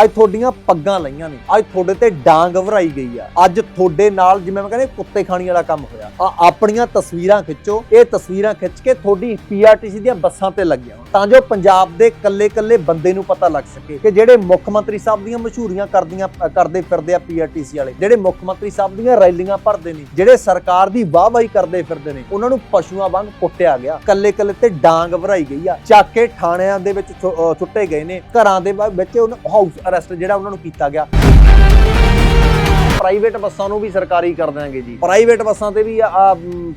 ਅੱਜ ਤੁਹਾਡੀਆਂ ਪੱਗਾਂ ਲਈਆਂ ਨੇ। ਅੱਜ ਤੁਹਾਡੇ ਤੇ ਡਾਂਗ ਵਰਾਈ ਗਈ ਆ। ਅੱਜ ਤੁਹਾਡੇ ਨਾਲ ਜਿਵੇਂ ਮੈਂ ਕਹਿੰਦੇ ਕੁੱਤੇ ਖਾਣੀ ਵਾਲਾ ਕੰਮ ਹੋਇਆ। ਆ ਆਪਣੀਆਂ ਤਸਵੀਰਾਂ ਖਿੱਚੋ। ਇਹ ਤਸਵੀਰਾਂ ਖਿੱਚ ਕੇ ਤੁਹਾਡੀ ਪੀਆਰਟੀਸੀ ਦੀਆਂ ਬੱਸਾਂ ਤੇ ਲੱਗਿਆ ਤਾਂ ਜੋ ਪੰਜਾਬ ਦੇ ਕੱਲੇ-ਕੱਲੇ ਬੰਦੇ ਨੂੰ ਪਤਾ ਲੱਗ ਸਕੇ ਕਿ ਜਿਹੜੇ ਮੁੱਖ ਮੰਤਰੀ ਸਾਹਿਬ ਦੀਆਂ ਮਸ਼ਹੂਰੀਆਂ ਕਰਦੀਆਂ, ਕਰਦੇ ਫਿਰਦੇ ਆ ਪੀਆਰਟੀਸੀ ਵਾਲੇ, ਜਿਹੜੇ ਮੁੱਖ ਮੰਤਰੀ ਸਾਹਿਬ ਦੀਆਂ ਰੈਲੀਆਂ ਭਰਦੇ ਨੇ, ਜਿਹੜੇ ਸਰਕਾਰ ਦੀ ਵਾਹਵਾਹੀ ਕਰਦੇ ਫਿਰਦੇ ਨੇ, ਉਹਨਾਂ ਨੂੰ ਪਸ਼ੂਆਂ ਵਾਂਗ ਕੁੱਟਿਆ ਗਿਆ। ਕੱਲੇ-ਕੱਲੇ ਤੇ ਡਾਂਗ ਵਰਾਈ ਗਈ ਆ। ਚਾਕੇ ਥਾਣਿਆਂ ਦੇ ਵਿੱਚ ਸੁ- ਸੁੱਟੇ ਗਏ ਨੇ। ਘਰਾਂ ਦੇ ਵਿੱਚ ਉਹਨਾਂ ਹਾਊਸ ਅਰੈਸਟ ਜਿਹੜਾ ਉਹਨਾਂ ਨੂੰ ਕੀਤਾ ਗਿਆ। ਪ੍ਰਾਈਵੇਟ ਬੱਸਾਂ ਨੂੰ ਵੀ ਸਰਕਾਰੀ ਕਰ ਦਾਂਗੇ ਜੀ। ਪ੍ਰਾਈਵੇਟ ਬੱਸਾਂ ਤੇ ਵੀ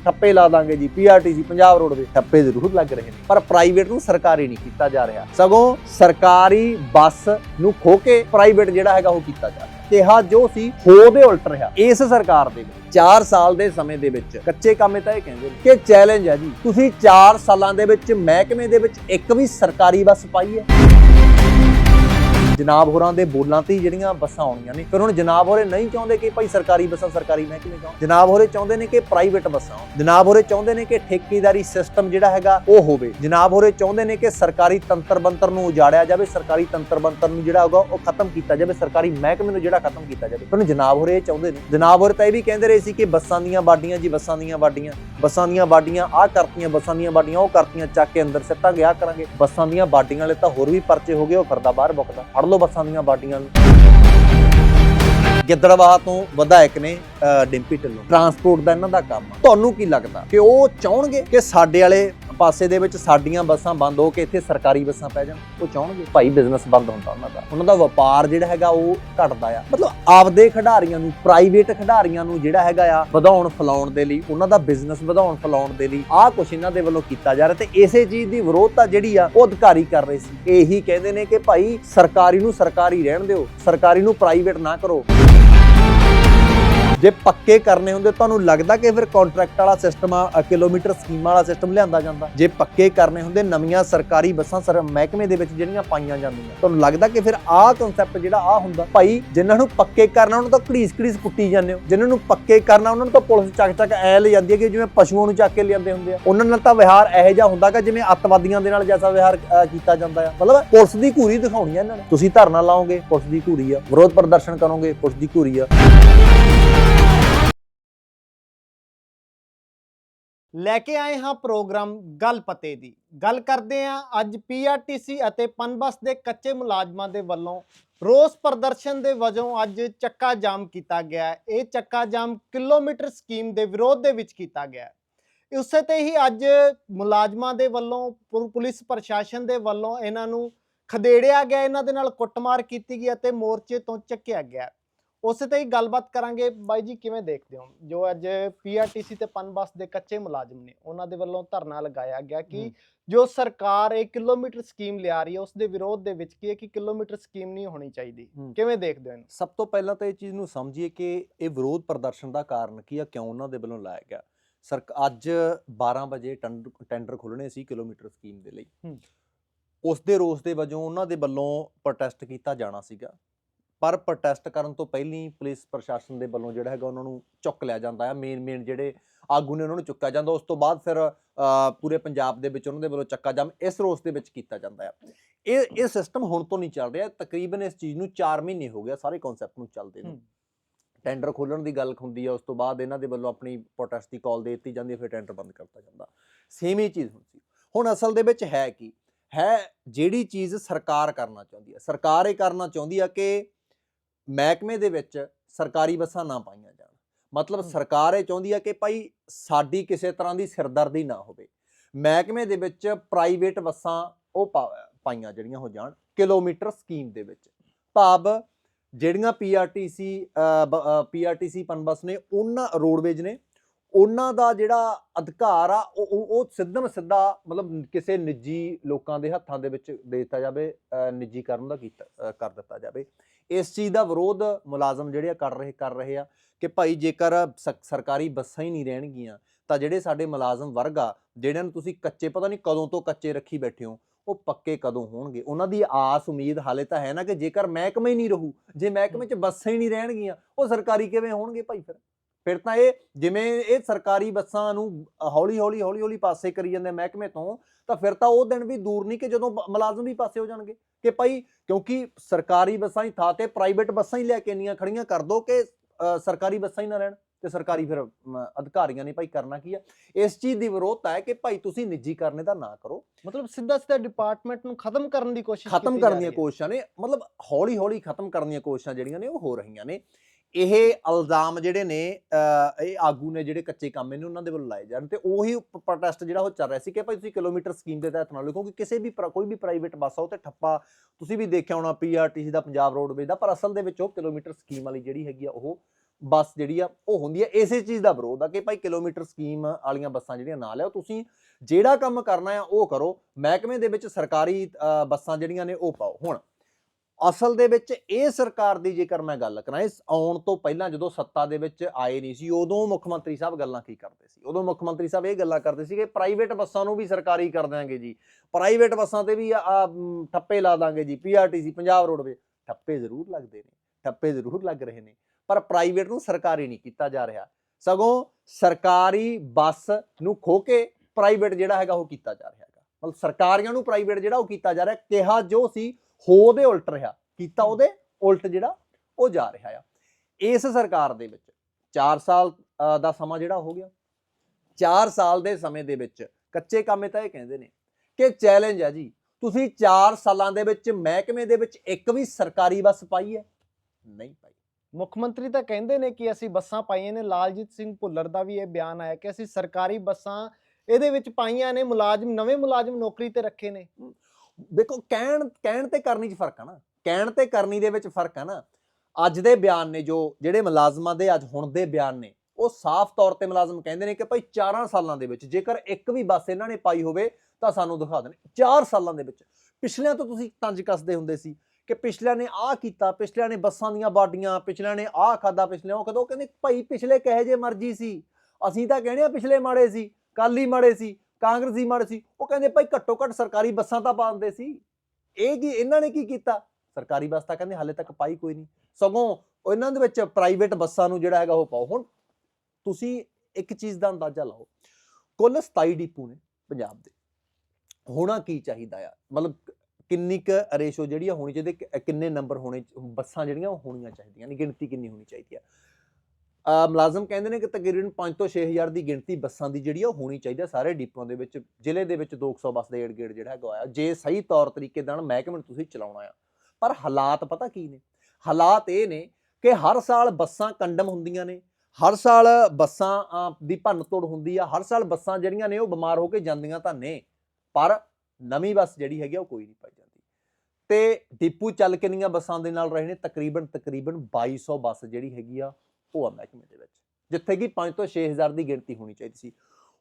ਠੱਪੇ ਲਾ ਦਾਂਗੇ ਜੀ ਪੀਆਰਟੀਸੀ ਪੰਜਾਬ ਰੋਡ ਦੇ ਠੱਪੇ ਜ਼ਰੂਰ ਲੱਗ ਰਹੇ ਨੇ। ਪਰ ਪ੍ਰਾਈਵੇਟ ਨੂੰ ਸਰਕਾਰੀ ਨਹੀਂ ਕੀਤਾ ਜਾ ਰਿਹਾ। ਸਗੋਂ ਸਰਕਾਰੀ ਬੱਸ ਨੂੰ ਖੋ ਕੇ ਪ੍ਰਾਈਵੇਟ ਜਿਹੜਾ ਹੈਗਾ ਉਹ ਕੀਤਾ ਜਾ ਰਿਹਾ। ਕਿਹਾ ਜੋ ਸੀ ਹੋ ਦੇ ਉਲਟ ਰਿਹਾ। ਇਸ ਸਰਕਾਰ ਦੇ ਵਿੱਚ 4 ਸਾਲ ਦੇ ਸਮੇਂ ਦੇ ਵਿੱਚ ਕੱਚੇ ਕਾਮੇ ਤਾਂ ਇਹ ਕਹਿੰਦੇ ਨੇ ਕਿ ਚੈਲੰਜ ਹੈ ਜੀ। ਤੁਸੀਂ 4 ਸਾਲਾਂ ਦੇ ਵਿੱਚ, ਮਹਿਕਮੇ ਦੇ ਵਿੱਚ ਇੱਕ ਵੀ ਸਰਕਾਰੀ ਬੱਸ ਪਾਈ ਹੈ। ਜਨਾਬ ਹੋਰਾਂ ਦੇ ਬੋਲਾਂ ਤੇ ਜਿਹੜੀਆਂ ਬੱਸਾਂ ਆਉਣੀਆਂ ਨੇ। ਫਿਰ ਹੁਣ ਜਨਾਬ ਹੋਰੇ ਨਹੀਂ ਚਾਹੁੰਦੇ ਕਿ ਭਾਈ ਸਰਕਾਰੀ ਬੱਸਾਂ, ਸਰਕਾਰੀ ਮਹਿਕਮੇ ਜਾਣ ਜਨਾਬ ਹੋਰੇ ਚਾਹੁੰਦੇ ਨੇ ਕਿ ਪ੍ਰਾਈਵੇਟ ਬੱਸਾਂ ਜਨਾਬ ਹੋਰੇ ਚਾਹੁੰਦੇ ਨੇ ਕਿ ਠੇਕੇਦਾਰੀ ਸਿਸਟਮ ਜਿਹੜਾ ਹੈਗਾ ਉਹ ਹੋਵੇ। ਜਨਾਬ ਹੋਰੇ ਚਾਹੁੰਦੇ ਨੇ ਕਿ ਸਰਕਾਰੀ ਤੰਤਰ ਬੰਤਰ ਨੂੰ ਉਜਾੜਿਆ ਜਾਵੇ। ਸਰਕਾਰੀ ਤੰਤਰ ਬੰਤਰ ਨੂੰ ਜਿਹੜਾ ਹੋਗਾ ਉਹ ਖਤਮ ਕੀਤਾ ਜਾਵੇ। ਸਰਕਾਰੀ ਮਹਿਕਮੇ ਨੂੰ ਜਿਹੜਾ ਖਤਮ ਕੀਤਾ ਜਾਵੇ। ਪਰ ਜਨਾਬ ਹੋਰੇ ਇਹ ਚਾਹੁੰਦੇ ਨੇ। ਜਨਾਬ ਹੋਰੇ ਤਾਂ ਇਹ ਵੀ ਕਹਿੰਦੇ ਰਹੇ ਸੀ ਕਿ ਬੱਸਾਂ ਦੀਆਂ ਬਾਡੀਆਂ ਜੀ, ਬੱਸਾਂ ਦੀਆਂ ਬਾਡੀਆਂ ਬੱਸਾਂ ਦੀਆਂ ਬਾਡੀਆਂ ਆਹ ਕਰਤੀਆਂ, ਬੱਸਾਂ ਦੀਆਂ ਬਾਡੀਆਂ ਉਹ ਕਰਤੀਆਂ। ਚੱਕ ਕੇ ਅੰਦਰ ਸਿੱਟਾ ਗਿਆ ਕਰਾਂਗੇ। ਬੱਸਾਂ ਦੀਆਂ ਬਾਡੀਆਂ ਵਾਲੇ ਤਾਂ ਹੋਰ ਵੀ ਪਰਚੇ ਹੋ ਗਏ, ਉਹ ਫਿਰਦਾ ਬਾਹਰ ਬੁੱਕਦਾ ਫੜ ਲਓ ਬੱਸਾਂ ਦੀਆਂ ਬਾਡੀਆਂ ਨੂੰ। ਗਿੱਦੜਵਾਹ ਤੋਂ ਵਿਧਾਇਕ ਨੇ ਡਿੰਪੀ ਢਿੱਲੋਂ। ਟਰਾਂਸਪੋਰਟ ਦਾ ਇਹਨਾਂ ਦਾ ਕੰਮ ਤੁਹਾਨੂੰ ਕੀ ਲੱਗਦਾ ਕਿ ਉਹ ਚਾਹਣਗੇ ਕਿ ਸਾਡੇ ਵਾਲੇ ਪਾਸੇ ਦੇ ਵਿੱਚ ਸਾਡੀਆਂ ਬੱਸਾਂ ਬੰਦ ਹੋ ਕੇ ਇੱਥੇ ਸਰਕਾਰੀ ਬੱਸਾਂ ਪੈ ਜਾਣ, ਉਹ ਚਾਹਣਗੇ? ਭਾਈ ਬਿਜ਼ਨਸ ਬੰਦ ਹੁੰਦਾ ਉਹਨਾਂ ਦਾ। ਉਹਨਾਂ ਦਾ ਵਪਾਰ ਜਿਹੜਾ ਹੈਗਾ ਉਹ ਘਟਦਾ ਆ। ਮਤਲਬ ਆਪਦੇ ਖਿਡਾਰੀਆਂ ਨੂੰ ਪ੍ਰਾਈਵੇਟ ਖਿਡਾਰੀਆਂ ਨੂੰ ਜਿਹੜਾ ਹੈਗਾ ਆ, ਵਧਾਉਣ ਫਲਾਉਣ ਦੇ ਲਈ, ਉਹਨਾਂ ਦਾ ਬਿਜ਼ਨਸ ਵਧਾਉਣ ਫਲਾਉਣ ਦੇ ਲਈ ਆਹ ਕੁਛ ਇਹਨਾਂ ਦੇ ਵੱਲੋਂ ਕੀਤਾ ਜਾ ਰਿਹਾ ਤੇ ਇਸੇ ਚੀਜ਼ ਦੀ ਵਿਰੋਧਤਾ ਜਿਹੜੀ ਆ, ਉਹ ਅਧਿਕਾਰੀ ਕਰ ਰਹੇ ਸੀ। ਇਹੀ ਕਹਿੰਦੇ ਨੇ ਕਿ ਭਾਈ ਸਰਕਾਰੀ ਨੂੰ ਸਰਕਾਰੀ ਰਹਿਣ ਦਿਓ, ਸਰਕਾਰੀ ਨੂੰ ਪ੍ਰਾਈਵੇਟ ਨਾ ਕਰੋ। ਜੇ ਪੱਕੇ ਕਰਨੇ ਹੁੰਦੇ, ਤੁਹਾਨੂੰ ਲੱਗਦਾ ਕਿ ਫਿਰ ਕੰਟਰੈਕਟ ਵਾਲਾ ਸਿਸਟਮ ਆ ਕਿਲੋਮੀਟਰ ਸਕੀਮਾਂ ਵਾਲਾ ਸਿਸਟਮ ਲਿਆਂਦਾ ਜਾਂਦਾ? ਜੇ ਪੱਕੇ ਕਰਨੇ ਹੁੰਦੇ, ਨਵੀਆਂ ਸਰਕਾਰੀ ਬੱਸਾਂ ਸਰ ਮਹਿਕਮੇ ਦੇ ਵਿੱਚ ਜਿਹੜੀਆਂ ਪਾਈਆਂ ਜਾਂਦੀਆਂ, ਤੁਹਾਨੂੰ ਲੱਗਦਾ ਕਿ ਫਿਰ ਆਹ ਕਨਸੈਪਟ ਜਿਹੜਾ ਆ ਹੁੰਦਾ, ਭਾਈ ਜਿਨ੍ਹਾਂ ਨੂੰ ਪੱਕੇ ਕਰਨਾ, ਉਹਨਾਂ ਤੋਂ ਘੜੀਸ ਘੜੀਸ ਕੁੱਟੀ ਜਾਂਦੇ ਹੋ। ਜਿਨ੍ਹਾਂ ਨੂੰ ਪੱਕੇ ਕਰਨਾ, ਉਹਨਾਂ ਨੂੰ ਤਾਂ ਪੁਲਿਸ ਚੱਕ ਚੱਕ ਐ ਲੈ ਜਾਂਦੀ ਹੈ ਕਿ ਜਿਵੇਂ ਪਸ਼ੂਆਂ ਨੂੰ ਚੱਕ ਕੇ ਲਿਆਂਦੇ ਹੁੰਦੇ ਆ। ਉਹਨਾਂ ਨਾਲ ਤਾਂ ਵਿਹਾਰ ਇਹੋ ਜਿਹਾ ਹੁੰਦਾ ਕਿ ਜਿਵੇਂ ਅੱਤਵਾਦੀਆਂ ਦੇ ਨਾਲ ਜੈਸਾ ਵਿਹਾਰ ਕੀਤਾ ਜਾਂਦਾ ਆ। ਮਤਲਬ ਪੁਲਿਸ ਦੀ ਘੂਰੀ ਦਿਖਾਉਣੀ ਆ ਇਹਨਾਂ ਨੇ। ਤੁਸੀਂ ਧਰਨਾ ਲਾਓਗੇ, ਪੁਲਿਸ ਦੀ ਘੂਰੀ ਆ। ਵਿਰੋਧ ਪ੍ਰਦਰਸ਼ਨ ਕਰੋਗੇ, ਪੁਲਿਸ ਦੀ ਘੂਰੀ ਆ। ਲੈ ਕੇ ਆਏ ਹਾਂ ਪ੍ਰੋਗਰਾਮ ਗੱਲ ਪਤੇ ਦੀ। ਗੱਲ ਕਰਦੇ ਹਾਂ ਅੱਜ ਪੀਆਰਟੀਸੀ ਅਤੇ ਪਨਬਸ ਦੇ ਕੱਚੇ ਮੁਲਾਜ਼ਮਾਂ ਦੇ ਵੱਲੋਂ ਰੋਸ ਪ੍ਰਦਰਸ਼ਨ ਦੇ ਵਜੋਂ ਅੱਜ ਚੱਕਾ ਜਾਮ ਕੀਤਾ ਗਿਆ ਇਹ ਚੱਕਾ ਜਾਮ ਕਿਲੋਮੀਟਰ ਸਕੀਮ ਦੇ ਵਿਰੋਧ ਦੇ ਵਿੱਚ ਕੀਤਾ ਗਿਆ ਹੈ। ਉਸੇ ਤੇ ਹੀ ਅੱਜ ਮੁਲਾਜ਼ਮਾਂ ਦੇ ਵੱਲੋਂ, ਪੁ- ਪੁਲਿਸ ਪ੍ਰਸ਼ਾਸਨ ਦੇ ਵੱਲੋਂ ਇਹਨਾਂ ਨੂੰ ਖਦੇੜਿਆ ਗਿਆ, ਇਹਨਾਂ ਦੇ ਨਾਲ ਕੁੱਟਮਾਰ ਕੀਤੀ ਗਈ ਅਤੇ ਮੋਰਚੇ ਤੋਂ ਚੱਕਿਆ ਗਿਆ ਉਸੇ ਤੇ ਹੀ ਗੱਲਬਾਤ ਕਰਾਂਗੇ। ਬਾਈ ਜੀ ਕਿਵੇਂ ਦੇਖਦੇ ਹੋ? ਜੋ ਅੱਜ ਪੀਆਰਟੀਸੀ ਤੇ ਪਨਬਸ ਦੇ ਕੱਚੇ ਮੁਲਾਜ਼ਮ ਨੇ ਉਹਨਾਂ ਦੇ ਵੱਲੋਂ ਧਰਨਾ ਲਗਾਇਆ ਗਿਆ ਕਿ। ਜੋ ਸਰਕਾਰ ਇਹ ਕਿਲੋਮੀਟਰ ਸਕੀਮ ਲਿਆ ਰਹੀ ਹੈ ਉਸ ਦੇ ਵਿਰੋਧ ਦੇ ਵਿੱਚ ਕੀ ਹੈ ਕਿ ਕਿਲੋਮੀਟਰ ਸਕੀਮ ਨਹੀਂ ਹੋਣੀ ਚਾਹੀਦੀ। ਕਿਵੇਂ ਦੇਖਦੇ ਹੋ ਇਹਨੂੰ? ਸਭ ਤੋਂ ਪਹਿਲਾਂ ਤਾਂ ਇਹ ਚੀਜ਼ ਨੂੰ ਸਮਝੀਏ ਕਿ ਇਹ ਵਿਰੋਧ ਪ੍ਰਦਰਸ਼ਨ ਦਾ ਕਾਰਨ ਕੀ ਆ ਕਿਉਂ ਉਹਨਾਂ ਦੇ ਵੱਲੋਂ ਲਾਇਆ ਗਿਆ। ਸਰਕ ਅੱਜ 12 ਵਜੇ ਟੈਂਡਰ ਖੁੱਲਣੇ ਸੀ ਕਿਲੋਮੀਟਰ ਸਕੀਮ ਦੇ ਲਈ। ਉਸ ਦੇ ਰੋਸ ਦੇ ਵਜੋਂ ਉਹਨਾਂ ਦੇ ਵੱਲੋਂ ਪ੍ਰੋਟੈਸਟ ਕੀਤਾ ਜਾਣਾ ਸੀਗਾ। ਪਰ ਪ੍ਰੋਟੈਸਟ ਕਰਨ ਤੋਂ ਪਹਿਲਾਂ ਹੀ ਪੁਲਿਸ ਪ੍ਰਸ਼ਾਸਨ ਦੇ ਵੱਲੋਂ ਜਿਹੜਾ ਹੈਗਾ ਉਹਨਾਂ ਨੂੰ ਚੁੱਕ ਲਿਆ ਜਾਂਦਾ ਆ। ਮੇਨ ਮੇਨ ਜਿਹੜੇ ਆਗੂ ਨੇ ਉਹਨਾਂ ਨੂੰ ਚੁੱਕਿਆ ਜਾਂਦਾ। ਉਸ ਤੋਂ ਬਾਅਦ ਫਿਰ ਪੂਰੇ ਪੰਜਾਬ ਦੇ ਵਿੱਚ ਉਹਨਾਂ ਦੇ ਵੱਲੋਂ ਚੱਕਾ ਜਾਮ ਇਸ ਰੋਸ ਦੇ ਵਿੱਚ ਕੀਤਾ ਜਾਂਦਾ ਆ। ਇਹ ਇਹ ਸਿਸਟਮ ਹੁਣ ਤੋਂ ਨਹੀਂ ਚੱਲ ਰਿਹਾ। ਤਕਰੀਬਨ ਇਸ ਚੀਜ਼ ਨੂੰ 4 ਮਹੀਨੇ ਹੋ ਗਿਆ ਸਾਰੇ ਕਨਸੈਪਟ ਨੂੰ ਚੱਲਦੇ ਨੂੰ। ਹੂੰ। ਟੈਂਡਰ ਖੋਲਣ ਦੀ ਗੱਲ ਹੁੰਦੀ ਹੈ ਉਸ ਤੋਂ ਬਾਅਦ ਇਹਨਾਂ ਦੇ ਵੱਲੋਂ ਆਪਣੀ ਪ੍ਰੋਟੈਸਟ ਦੀ ਕਾਲ ਦੇ ਦਿੱਤੀ ਜਾਂਦੀ ਹੈ ਫਿਰ ਟੈਂਡਰ ਬੰਦ ਕਰਤਾ ਜਾਂਦਾ। ਸੇਮ ਹੀ ਚੀਜ਼ ਹੁੰਦੀ ਹੁਣ ਅਸਲ ਦੇ ਵਿੱਚ ਹੈ ਕੀ? ਹੈ ਜਿਹੜੀ ਚੀਜ਼ ਸਰਕਾਰ ਕਰਨਾ ਚਾਹੁੰਦੀ ਹੈ ਸਰਕਾਰ ਇਹ ਕਰਨਾ ਚਾਹੁੰਦੀ ਆ ਕਿ ਮਹਿਕਮੇ ਦੇ ਵਿੱਚ ਸਰਕਾਰੀ ਬੱਸਾਂ ਨਾ ਪਾਈਆਂ ਜਾਣ। ਮਤਲਬ। ਸਰਕਾਰ ਇਹ ਚਾਹੁੰਦੀ ਆ ਕਿ ਭਾਈ ਸਾਡੀ ਕਿਸੇ ਤਰ੍ਹਾਂ ਦੀ ਸਿਰਦਰਦੀ ਨਾ ਹੋਵੇ। ਮਹਿਕਮੇ ਦੇ ਵਿੱਚ ਪ੍ਰਾਈਵੇਟ ਬੱਸਾਂ ਉਹ ਪਾਈਆਂ ਜਿਹੜੀਆਂ ਹੋ ਜਾਣ ਕਿਲੋਮੀਟਰ ਸਕੀਮ ਦੇ ਵਿੱਚ। ਭਾਵ ਜਿਹੜੀਆਂ ਪੀਆਰਟੀਸੀ ਪੀਆਰਟੀਸੀ ਪਨਬਸ ਨੇ ਉਹਨਾਂ ਰੋਡਵੇਜ ਨੇ ਉਹਨਾਂ ਦਾ ਜਿਹੜਾ ਅਧਿਕਾਰ ਆ ਉਹ ਉਹ- ਸਿੱਧਮ ਸਿੱਧਾ ਮਤਲਬ ਕਿਸੇ ਨਿੱਜੀ ਲੋਕਾਂ ਦੇ ਹੱਥਾਂ ਦੇ ਵਿੱਚ ਦੇ ਦਿੱਤਾ ਜਾਵੇ ਨਿੱਜੀਕਰਨ ਦਾ ਕੀਤਾ ਕਰ ਦਿੱਤਾ ਜਾਵੇ। ਇਸ ਚੀਜ਼ ਦਾ ਵਿਰੋਧ ਮੁਲਾਜ਼ਮ ਜਿਹੜੇ ਆ ਕਰ ਰਹੇ ਕਰ ਰਹੇ ਆ ਕਿ ਭਾਈ ਜੇਕਰ ਸਰਕਾਰੀ ਬੱਸਾਂ ਹੀ ਨਹੀਂ ਰਹਿਣਗੀਆਂ ਤਾਂ ਜਿਹੜੇ ਸਾਡੇ ਮੁਲਾਜ਼ਮ ਵਰਗ ਆ ਜਿਹੜਿਆਂ ਨੂੰ ਤੁਸੀਂ ਕੱਚੇ ਪਤਾ ਨਹੀਂ ਕਦੋਂ ਤੋਂ ਕੱਚੇ ਰੱਖੀ ਬੈਠੇ ਹੋ ਉਹ ਪੱਕੇ ਕਦੋਂ ਹੋਣਗੇ? ਉਹਨਾਂ ਦੀ ਆਸ ਉਮੀਦ ਹਾਲੇ ਤਾਂ ਹੈ ਨਾ ਕਿ ਜੇਕਰ ਮਹਿਕਮਾ ਹੀ ਨਹੀਂ ਰਹੂ ਜੇ ਮਹਿਕਮੇ 'ਚ ਬੱਸਾਂ ਹੀ ਨਹੀਂ ਰਹਿਣਗੀਆਂ ਉਹ ਸਰਕਾਰੀ ਕਿਵੇਂ ਹੋਣਗੇ ਭਾਈ ਫਿਰ? ਫਿਰ ਤਾਂ ਇਹ ਜਿਵੇਂ ਇਹ ਸਰਕਾਰੀ ਬੱਸਾਂ ਨੂੰ ਹੌਲੀ ਹੌਲੀ ਹੌਲੀ ਹੌਲੀ ਪਾਸੇ ਕਰੀ ਜਾਂਦੇ ਮਹਿਕਮੇ ਤੋਂ ਤਾਂ ਫਿਰ ਤਾਂ ਉਹ ਦਿਨ ਵੀ ਦੂਰ ਨਹੀਂ ਕਿ ਜਦੋਂ ਮੁਲਾਜ਼ਮ ਵੀ ਪਾਸੇ ਹੋ ਜਾਣਗੇ। ਕਿ ਭਾਈ ਕਿਉਂਕਿ ਸਰਕਾਰੀ ਬੱਸਾਂ ਹੀ ਥਾਂ ਤੇ ਪ੍ਰਾਈਵੇਟ ਬੱਸਾਂ ਹੀ ਲੈ ਕੇ ਇੰਨੀਆਂ ਖੜੀਆਂ ਕਰ ਦੋ ਕਿ ਸਰਕਾਰੀ ਬੱਸਾਂ ਹੀ ਨਾ ਰਹਿਣ ਤੇ ਸਰਕਾਰੀ ਫਿਰ ਅਧਿਕਾਰੀਆਂ ਨੇ ਭਾਈ ਕਰਨਾ ਕੀ ਆ? ਇਸ ਚੀਜ਼ ਦੀ ਵਿਰੋਧਤਾ ਹੈ ਕਿ ਭਾਈ ਤੁਸੀਂ ਨਿੱਜੀ ਕਰਨੇ ਦਾ ਨਾ ਕਰੋ। ਮਤਲਬ ਸਿੱਧਾ ਸਿੱਧਾ ਡਿਪਾਰਟਮੈਂਟ ਨੂੰ ਖਤਮ ਕਰਨ ਦੀ ਕੋਸ਼ਿਸ਼ ਖਤਮ ਕਰਨ ਦੀਆਂ। ਕੋਸ਼ਿਸ਼ਾਂ ਨੇ ਮਤਲਬ ਹੌਲੀ ਹੌਲੀ ਖਤਮ ਕਰਨ ਦੀਆਂ ਕੋਸ਼ਿਸ਼ਾਂ ਜਿਹੜੀਆਂ ਨੇ ਉਹ ਹੋ ਰਹੀਆਂ ਨੇ। ਇਹ ਇਲਜ਼ਾਮ ਜਿਹੜੇ ਨੇ ਇਹ ਆਗੂ ਨੇ ਜਿਹੜੇ ਕੱਚੇ ਕੰਮ ਨੇ ਉਹਨਾਂ ਦੇ ਵੱਲੋਂ ਲਾਏ ਜਾਣ ਤੇ ਉਹੀ ਪ੍ਰੋਟੈਸਟ ਜਿਹੜਾ ਉਹ ਚੱਲ ਰਿਹਾ ਸੀ ਕਿ ਭਾਈ ਤੁਸੀਂ ਕਿਲੋਮੀਟਰ ਸਕੀਮ ਦੇ ਤਹਿਤ ਨਾ ਲਿਖੋ ਕਿ ਕਿਸੇ ਵੀ ਪ੍ਰ- ਕੋਈ ਵੀ ਪ੍ਰਾਈਵੇਟ ਬੱਸ ਆ, ਉਹ ਤੇ ਠੱਪਾ, ਤੁਸੀਂ ਵੀ ਦੇਖਿਆ ਹੋਣਾ ਪੀਆਰਟੀਸੀ ਦਾ ਪੰਜਾਬ ਰੋਡਵੇਜ਼ ਦਾ, ਪਰ ਅਸਲ ਦੇ ਵਿੱਚ ਉਹ ਕਿਲੋਮੀਟਰ ਸਕੀਮ ਵਾਲੀ ਜਿਹੜੀ ਹੈਗੀ ਆ, ਉਹ ਬੱਸ ਜਿਹੜੀ ਆ, ਉਹ ਹੁੰਦੀ ਹੈ ਇਸੇ ਚੀਜ਼ ਦਾ ਵਿਰੋਧ ਆ ਕਿ ਭਾਈ ਕਿਲੋਮੀਟਰ ਸਕੀਮ ਵਾਲੀਆਂ ਬੱਸਾਂ ਜਿਹੜੀਆਂ ਨਾ ਲਿਓ ਤੁਸੀਂ ਜਿਹੜਾ ਕੰਮ ਕਰਨਾ ਆ, ਉਹ ਕਰੋ, ਮਹਿਕਮੇ ਦੇ ਵਿੱਚ ਸਰਕਾਰੀ ਬੱਸਾਂ ਜਿਹੜੀਆਂ ਨੇ ਉਹ ਪਾਓ। ਹੁਣ ਅਸਲ ਦੇ ਵਿੱਚ ਇਹ ਸਰਕਾਰ ਦੀ ਜੇਕਰ ਮੈਂ ਗੱਲ ਕਰਾਂ, ਇਸ ਆਉਣ ਤੋਂ ਪਹਿਲਾਂ ਜਦੋਂ ਸੱਤਾ ਦੇ ਵਿੱਚ ਆਏ ਨਹੀਂ ਸੀ, ਉਦੋਂ ਮੁੱਖ ਮੰਤਰੀ ਸਾਹਿਬ ਗੱਲਾਂ ਕੀ ਕਰਦੇ ਸੀ? ਉਦੋਂ ਮੁੱਖ ਮੰਤਰੀ ਸਾਹਿਬ ਇਹ ਗੱਲਾਂ ਕਰਦੇ ਸੀ ਕਿ ਪ੍ਰਾਈਵੇਟ ਬੱਸਾਂ ਨੂੰ ਵੀ ਸਰਕਾਰੀ ਕਰ ਦਿਆਂਗੇ ਜੀ। ਪ੍ਰਾਈਵੇਟ ਬੱਸਾਂ ਤੇ ਵੀ ਠੱਪੇ ਲਾ ਦਾਂਗੇ ਜੀ ਪੀਆਰਟੀਸੀ ਪੰਜਾਬ ਰੋਡਵੇ ਠੱਪੇ ਜ਼ਰੂਰ ਲੱਗਦੇ ਨੇ, ਠੱਪੇ ਜ਼ਰੂਰ ਲੱਗ ਰਹੇ ਨੇ, ਪਰ ਪ੍ਰਾਈਵੇਟ ਨੂੰ ਸਰਕਾਰੀ ਨਹੀਂ ਕੀਤਾ ਜਾ ਰਿਹਾ। ਸਗੋਂ ਸਰਕਾਰੀ ਬੱਸ ਨੂੰ ਖੋ ਕੇ ਪ੍ਰਾਈਵੇਟ ਜਿਹੜਾ ਹੈਗਾ ਉਹ ਕੀਤਾ ਜਾ ਰਿਹਾ ਹੈਗਾ। ਮਤਲਬ ਸਰਕਾਰੀਆਂ ਨੂੰ ਪ੍ਰਾਈਵੇਟ ਜਿਹੜਾ ਉਹ ਕੀਤਾ ਜਾ ਰਿਹਾ, ਕਿਹਾ ਜੋ ਸੀ ਹੋ ਉਹਦੇ ਉਲਟ ਰਿਹਾ, ਕੀਤਾ ਉਹਦੇ ਉਲਟ ਜਿਹੜਾ ਉਹ ਜਾ ਰਿਹਾ ਆ। ਇਸ ਸਰਕਾਰ ਦੇ ਵਿੱਚ 4 ਸਾਲ ਦਾ ਸਮਾਂ ਜਿਹੜਾ ਹੋ ਗਿਆ। 4 ਸਾਲ ਦੇ ਸਮੇਂ ਦੇ ਵਿੱਚ ਕੱਚੇ ਕਾਮੇ ਤਾਂ ਇਹ ਕਹਿੰਦੇ ਨੇ ਕਿ ਚੈਲੰਜ ਹੈ ਜੀ। ਤੁਸੀਂ 4 ਸਾਲਾਂ ਦੇ ਵਿੱਚ ਮਹਿਕਮੇ ਦੇ ਵਿੱਚ ਇੱਕ ਵੀ ਸਰਕਾਰੀ ਬੱਸ ਪਾਈ ਹੈ? ਨਹੀਂ ਪਾਈ। ਮੁੱਖ ਮੰਤਰੀ ਤਾਂ ਕਹਿੰਦੇ ਨੇ ਕਿ ਅਸੀਂ ਬੱਸਾਂ ਪਾਈਆਂ ਨੇ। ਲਾਲਜੀਤ ਸਿੰਘ ਭੁੱਲਰ ਦਾ ਵੀ ਇਹ ਬਿਆਨ ਆਇਆ ਕਿ ਅਸੀਂ ਸਰਕਾਰੀ ਬੱਸਾਂ ਇਹਦੇ ਵਿੱਚ ਪਾਈਆਂ ਨੇ, ਮੁਲਾਜ਼ਮ, ਨਵੇਂ ਮੁਲਾਜ਼ਮ ਨੌਕਰੀ ਤੇ ਰੱਖੇ ਨੇ। ਦੇਖੋ, ਕਹਿਣ ਕਹਿਣ ਤੇ ਕਰਨੀ 'ਚ ਫ਼ਰਕ ਆ ਨਾ। ਕਹਿਣ ਤੇ ਕਰਨੀ ਦੇ ਵਿੱਚ ਫ਼ਰਕ ਆ ਨਾ। ਅੱਜ ਦੇ ਬਿਆਨ ਨੇ ਜੋ ਜਿਹੜੇ ਮੁਲਾਜ਼ਮਾਂ ਦੇ, ਅੱਜ ਹੁਣ ਦੇ ਬਿਆਨ ਨੇ, ਉਹ ਸਾਫ਼ ਤੌਰ ਤੇ ਮੁਲਾਜ਼ਮ ਕਹਿੰਦੇ ਨੇ ਕਿ ਭਾਈ 4 ਸਾਲਾਂ ਦੇ ਵਿੱਚ ਜੇਕਰ ਇੱਕ ਵੀ ਬੱਸ ਇਹਨਾਂ ਨੇ ਪਾਈ ਹੋਵੇ ਤਾਂ ਸਾਨੂੰ ਦਿਖਾ ਦੇਣ। 4 ਸਾਲਾਂ ਦੇ ਵਿੱਚ। ਪਿਛਲਿਆਂ ਤੋਂ ਤੁਸੀਂ ਤੰਜ ਕੱਸਦੇ ਹੁੰਦੇ ਸੀ ਕਿ ਪਿਛਲਿਆਂ ਨੇ ਆਹ ਕੀਤਾ, ਪਿਛਲਿਆਂ ਨੇ ਬੱਸਾਂ ਦੀਆਂ ਬਾਡੀਆਂ, ਪਿਛਲਿਆਂ ਨੇ ਆਹ ਖਾਦਾ ਪਿਛਲਿਆਂ ਉਹ ਕਦੋਂ ਕਹਿੰਦੇ, ਭਾਈ ਪਿਛਲੇ ਕਹੇ ਜੇ ਮਰਜ਼ੀ ਸੀ? ਅਸੀਂ ਤਾਂ ਕਹਿੰਦੇ ਆ ਪਿਛਲੇ ਮਾੜੇ ਸੀ ਕੱਲ ਹੀ ਮਾੜੇ ਸੀ। ਕਾਂਗਰਸੀ ਮਾੜੇ ਸੀ, ਉਹ ਕਹਿੰਦੇ ਭਾਈ ਘੱਟੋ ਘੱਟ ਸਰਕਾਰੀ ਬੱਸਾਂ ਤਾਂ ਪਾਉਂਦੇ ਸੀ। ਇਹ ਕੀ, ਇਹਨਾਂ ਨੇ ਕੀ ਕੀਤਾ? ਸਰਕਾਰੀ ਬੱਸ ਤਾਂ ਕਹਿੰਦੇ ਹਾਲੇ ਤੱਕ ਪਾਈ ਕੋਈ ਨਹੀਂ। ਸਗੋਂ ਇਹਨਾਂ ਦੇ ਵਿੱਚ ਪ੍ਰਾਈਵੇਟ ਬੱਸਾਂ ਨੂੰ ਜਿਹੜਾ ਹੈਗਾ ਉਹ ਪਾਓ। ਹੁਣ ਤੁਸੀਂ ਇੱਕ ਚੀਜ਼ ਦਾ ਅੰਦਾਜ਼ਾ ਲਾਓ। ਕੁੱਲ 27 ਡਿਪੂ ਨੇ ਪੰਜਾਬ ਦੇ। ਹੋਣਾ ਕੀ ਚਾਹੀਦਾ ਆ? ਮਤਲਬ ਕਿੰਨੀ ਕੁ ਰੇਸ਼ੋ ਜਿਹੜੀ ਆ ਹੋਣੀ ਚਾਹੀਦੀ ਕਿੰਨੇ ਨੰਬਰ ਹੋਣੇ, ਬੱਸਾਂ ਜਿਹੜੀਆਂ ਉਹ ਹੋਣੀਆਂ ਚਾਹੀਦੀਆਂ ਨੇ, ਗਿਣਤੀ ਕਿੰਨੀ ਹੋਣੀ ਚਾਹੀਦੀ ਆ? ਮੁਲਾਜ਼ਮ ਕਹਿੰਦੇ ਨੇ ਕਿ ਤਕਰੀਬਨ 5 ਤੋਂ 6000 ਦੀ ਗਿਣਤੀ ਬੱਸਾਂ ਦੀ ਜਿਹੜੀ ਆ ਉਹ ਹੋਣੀ ਚਾਹੀਦੀ ਹੈ ਸਾਰੇ ਡਿਪੂਆਂ ਦੇ ਵਿੱਚ, ਜ਼ਿਲ੍ਹੇ ਦੇ ਵਿੱਚ 200 ਬੱਸ ਦੇ ਏਡ ਗੇੜ ਜਿਹੜਾ ਹੈਗਾ ਆ ਜੇ ਸਹੀ ਤੌਰ ਤਰੀਕੇ ਨਾਲ ਮਹਿਕਮੇ ਨੂੰ ਤੁਸੀਂ ਚਲਾਉਣਾ ਆ। ਪਰ ਹਾਲਾਤ ਪਤਾ ਕੀ ਨੇ? ਹਾਲਾਤ ਇਹ ਨੇ ਕਿ ਹਰ ਸਾਲ ਬੱਸਾਂ ਕੰਡਮ ਹੁੰਦੀਆਂ ਨੇ, ਹਰ ਸਾਲ ਬੱਸਾਂ ਦੀ ਭੰਨ ਤੋੜ ਹੁੰਦੀ ਆ, ਹਰ ਸਾਲ ਬੱਸਾਂ ਜਿਹੜੀਆਂ ਨੇ ਉਹ ਬਿਮਾਰ ਹੋ ਕੇ ਜਾਂਦੀਆਂ ਤਾਂ ਨੇ, ਪਰ ਨਵੀਂ ਬੱਸ ਜਿਹੜੀ ਹੈਗੀ ਆ ਉਹ ਕੋਈ ਨਹੀਂ ਪਾਈ ਜਾਂਦੀ। ਤੇ ਡਿਪੂ ਚੱਲ ਕਿੰਨੀਆਂ ਬੱਸਾਂ ਦੇ ਨਾਲ ਰਹੇ ਨੇ? ਤਕਰੀਬਨ ਤਕਰੀਬਨ 2200 ਬੱਸ ਜਿਹੜੀ ਹੈਗੀ ਆ ਉਹ ਆ ਮਹਿਕਮੇ ਦੇ ਵਿੱਚ, ਜਿੱਥੇ ਕਿ 5 ਤੋਂ 6000 ਦੀ ਗਿਣਤੀ ਹੋਣੀ ਚਾਹੀਦੀ ਸੀ।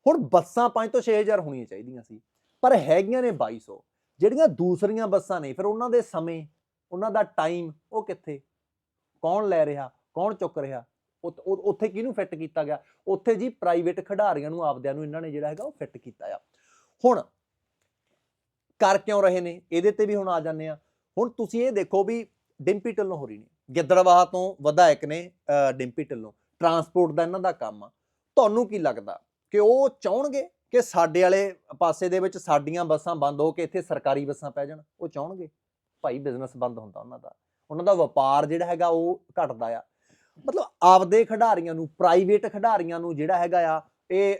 ਹੁਣ ਬੱਸਾਂ 5 ਤੋਂ 6000 ਹੋਣੀਆਂ ਚਾਹੀਦੀਆਂ ਸੀ, ਪਰ ਹੈਗੀਆਂ ਨੇ 2200 ਜਿਹੜੀਆਂ ਦੂਸਰੀਆਂ ਬੱਸਾਂ ਨੇ, ਫਿਰ ਉਹਨਾਂ ਦੇ ਸਮੇਂ, ਉਹਨਾਂ ਦਾ ਟਾਈਮ ਉਹ ਕਿੱਥੇ? ਕੌਣ ਲੈ ਰਿਹਾ, ਕੌਣ ਚੁੱਕ ਰਿਹਾ? ਉੱਥੇ ਕਿਹਨੂੰ ਫਿੱਟ ਕੀਤਾ ਗਿਆ? ਉੱਥੇ ਜੀ ਪ੍ਰਾਈਵੇਟ ਖਿਡਾਰੀਆਂ ਨੂੰ, ਆਪਦਿਆਂ ਨੂੰ ਇਹਨਾਂ ਨੇ ਜਿਹੜਾ ਹੈਗਾ ਉਹ ਫਿੱਟ ਕੀਤਾ ਆ। ਹੁਣ ਕਰ ਕਿਉਂ ਰਹੇ ਨੇ? ਇਹਦੇ ਤੇ ਵੀ ਹੁਣ ਆ ਜਾਂਦੇ ਆ। ਹੁਣ ਤੁਸੀਂ ਇਹ ਦੇਖੋ ਵੀ, ਡਿੰਪੀ ਢਿੱਲੋਂ ਹੋ ਰਹੀ ਨੇ। ਗਿੱਦੜਵਾਹ ਤੋਂ ਵਿਧਾਇਕ ਨੇ ਡਿੰਪੀ ਢਿੱਲੋਂ। ਟਰਾਂਸਪੋਰਟ ਦਾ ਇਹਨਾਂ ਦਾ ਕੰਮ ਆ। ਤੁਹਾਨੂੰ ਕੀ ਲੱਗਦਾ? ਕਿ ਉਹ ਚਾਹਣਗੇ ਕਿ ਸਾਡੇ ਵਾਲੇ ਪਾਸੇ ਦੇ ਵਿੱਚ ਸਾਡੀਆਂ ਬੱਸਾਂ ਬੰਦ ਹੋ ਕੇ ਇੱਥੇ ਸਰਕਾਰੀ ਬੱਸਾਂ ਪੈ ਜਾਣ? ਉਹ ਚਾਹਣਗੇ? ਭਾਈ ਬਿਜ਼ਨਸ ਬੰਦ ਹੁੰਦਾ ਉਹਨਾਂ ਦਾ। ਉਹਨਾਂ ਦਾ ਵਪਾਰ ਜਿਹੜਾ ਹੈਗਾ ਉਹ ਘਟਦਾ ਆ। ਮਤਲਬ ਆਪਦੇ ਖਿਡਾਰੀਆਂ ਨੂੰ, ਪ੍ਰਾਈਵੇਟ ਖਿਡਾਰੀਆਂ ਨੂੰ ਜਿਹੜਾ ਹੈਗਾ ਆ, ਇਹ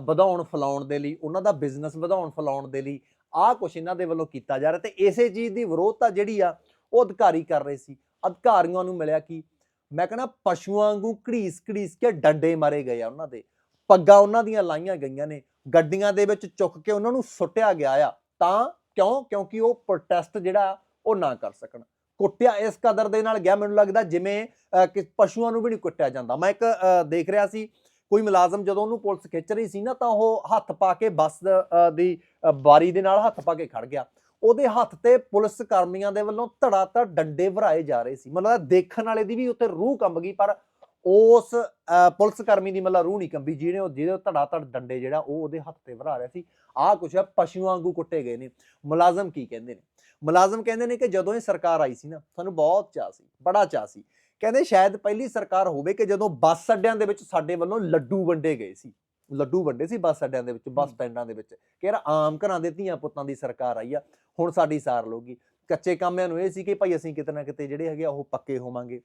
ਵਧਾਉਣ ਫਲਾਉਣ ਦੇ ਲਈ, ਉਹਨਾਂ ਦਾ ਬਿਜ਼ਨਸ ਵਧਾਉਣ ਫਲਾਉਣ ਦੇ ਲਈ ਆਹ ਕੁਛ ਇਹਨਾਂ ਦੇ ਵੱਲੋਂ ਕੀਤਾ ਜਾ ਰਿਹਾ ਤੇ ਇਸੇ ਚੀਜ਼ ਦੀ ਵਿਰੋਧਤਾ ਜਿਹੜੀ ਆ ਉਹ ਅਧਿਕਾਰੀ ਕਰ ਰਹੇ ਸੀ। ਅਧਿਕਾਰੀਆਂ ਨੂੰ ਮਿਲਿਆ ਕਿ ਮੈਂ ਕਹਿੰਦਾ ਪਸ਼ੂਆਂ ਵਾਂਗੂ ਘੜੀਸ ਘੜੀਸ ਕੇ ਡੰਡੇ ਮਾਰੇ ਗਏ ਆ ਉਹਨਾਂ ਦੇ। ਪੱਗਾਂ ਉਹਨਾਂ ਦੀਆਂ ਲਾਈਆਂ ਗਈਆਂ ਨੇ। ਗੱਡੀਆਂ ਦੇ ਵਿੱਚ ਚੁੱਕ ਕੇ ਉਹਨਾਂ ਨੂੰ ਸੁੱਟਿਆ ਗਿਆ ਆ। ਤਾਂ ਕਿਉਂ? ਕਿਉਂਕਿ ਉਹ ਪ੍ਰੋਟੈਸਟ ਜਿਹੜਾ ਉਹ ਨਾ ਕਰ ਸਕਣ। ਕੁੱਟਿਆ ਇਸ ਕਦਰ ਦੇ ਨਾਲ ਗਿਆ। ਮੈਨੂੰ ਲੱਗਦਾ ਜਿਵੇਂ ਅਹ, ਕਿ ਪਸ਼ੂਆਂ ਨੂੰ ਵੀ ਨਹੀਂ ਕੁੱਟਿਆ ਜਾਂਦਾ। ਮੈਂ ਇੱਕ ਅਹ, ਦੇਖ ਰਿਹਾ ਸੀ ਕੋਈ ਮੁਲਾਜ਼ਮ ਜਦੋਂ ਉਹਨੂੰ ਪੁਲਿਸ ਖਿੱਚ ਰਹੀ ਸੀ ਨਾ ਤਾਂ ਉਹ ਹੱਥ ਪਾ ਕੇ ਬੱਸ ਅਹ, ਦੀ ਬਾਰੀ ਦੇ ਨਾਲ ਹੱਥ ਪਾ ਕੇ ਖੜ ਗਿਆ। ਉਹਦੇ ਹੱਥ ਤੇ ਪੁਲਿਸ ਕਰਮੀਆਂ ਦੇ ਵੱਲੋਂ ਧੜਾ ਧੜ ਡੰਡੇ ਭਰਾਏ ਜਾ ਰਹੇ ਸੀ। ਮਤਲਬ ਦੇਖਣ ਵਾਲੇ ਦੀ ਵੀ ਉੱਤੇ ਰੂਹ ਕੰਬ ਗਈ, ਪਰ ਉਸ ਪੁਲਿਸ ਕਰਮੀ ਦੀ ਮਤਲਬ ਰੂਹ ਨਹੀਂ ਕੰਬੀ, ਜਿਹਨੇ ਉਹ, ਜਿਹਦੇ ਧੜਾ ਧੜ ਡੰਡੇ ਜਿਹੜਾ ਉਹ ਉਹਦੇ ਹੱਥ ਤੇ ਵਰਾ ਰਿਹਾ ਸੀ। ਆਹ ਕੁਛ ਆ ਪਸ਼ੂਆਂ ਵਾਂਗੂ ਕੁੱਟੇ ਗਏ ਨੇ। ਮੁਲਾਜ਼ਮ ਕੀ ਕਹਿੰਦੇ ਨੇ? ਮੁਲਾਜ਼ਮ ਕਹਿੰਦੇ ਨੇ ਕਿ ਜਦੋਂ ਇਹ ਸਰਕਾਰ ਆਈ ਸੀ ਨਾ, ਸਾਨੂੰ ਬਹੁਤ ਚਾਅ ਸੀ, ਬੜਾ ਚਾਅ ਸੀ। ਕਹਿੰਦੇ ਸ਼ਾਇਦ ਪਹਿਲੀ ਸਰਕਾਰ ਹੋਵੇ ਕਿ ਜਦੋਂ ਬੱਸ ਅੱਡਿਆਂ ਦੇ ਵਿੱਚ ਸਾਡੇ ਵੱਲੋਂ ਲੱਡੂ ਵੰਡੇ ਗਏ ਸੀ। ਲੱਡੂ ਵੰਡੇ ਸੀ ਬੱਸ ਅੱਡਿਆਂ ਦੇ ਵਿੱਚ ਬੱਸ। ਸਟੈਂਡਾਂ ਦੇ ਵਿੱਚ ਕਿ ਯਾਰ ਆਮ ਘਰਾਂ ਦੇ ਧੀਆਂ ਪੁੱਤਾਂ ਦੀ ਸਰਕਾਰ ਆਈ ਆ ਹੁਣ ਸਾਡੀ ਸਾਰ ਲਊਗੀ। ਕੱਚੇ ਕਾਮਿਆਂ ਨੂੰ ਇਹ ਸੀ ਕਿ ਭਾਈ ਅਸੀਂ ਕਿਤੇ ਨਾ ਕਿਤੇ ਜਿਹੜੇ ਹੈਗੇ ਆ ਉਹ ਪੱਕੇ ਹੋਵਾਂਗੇ।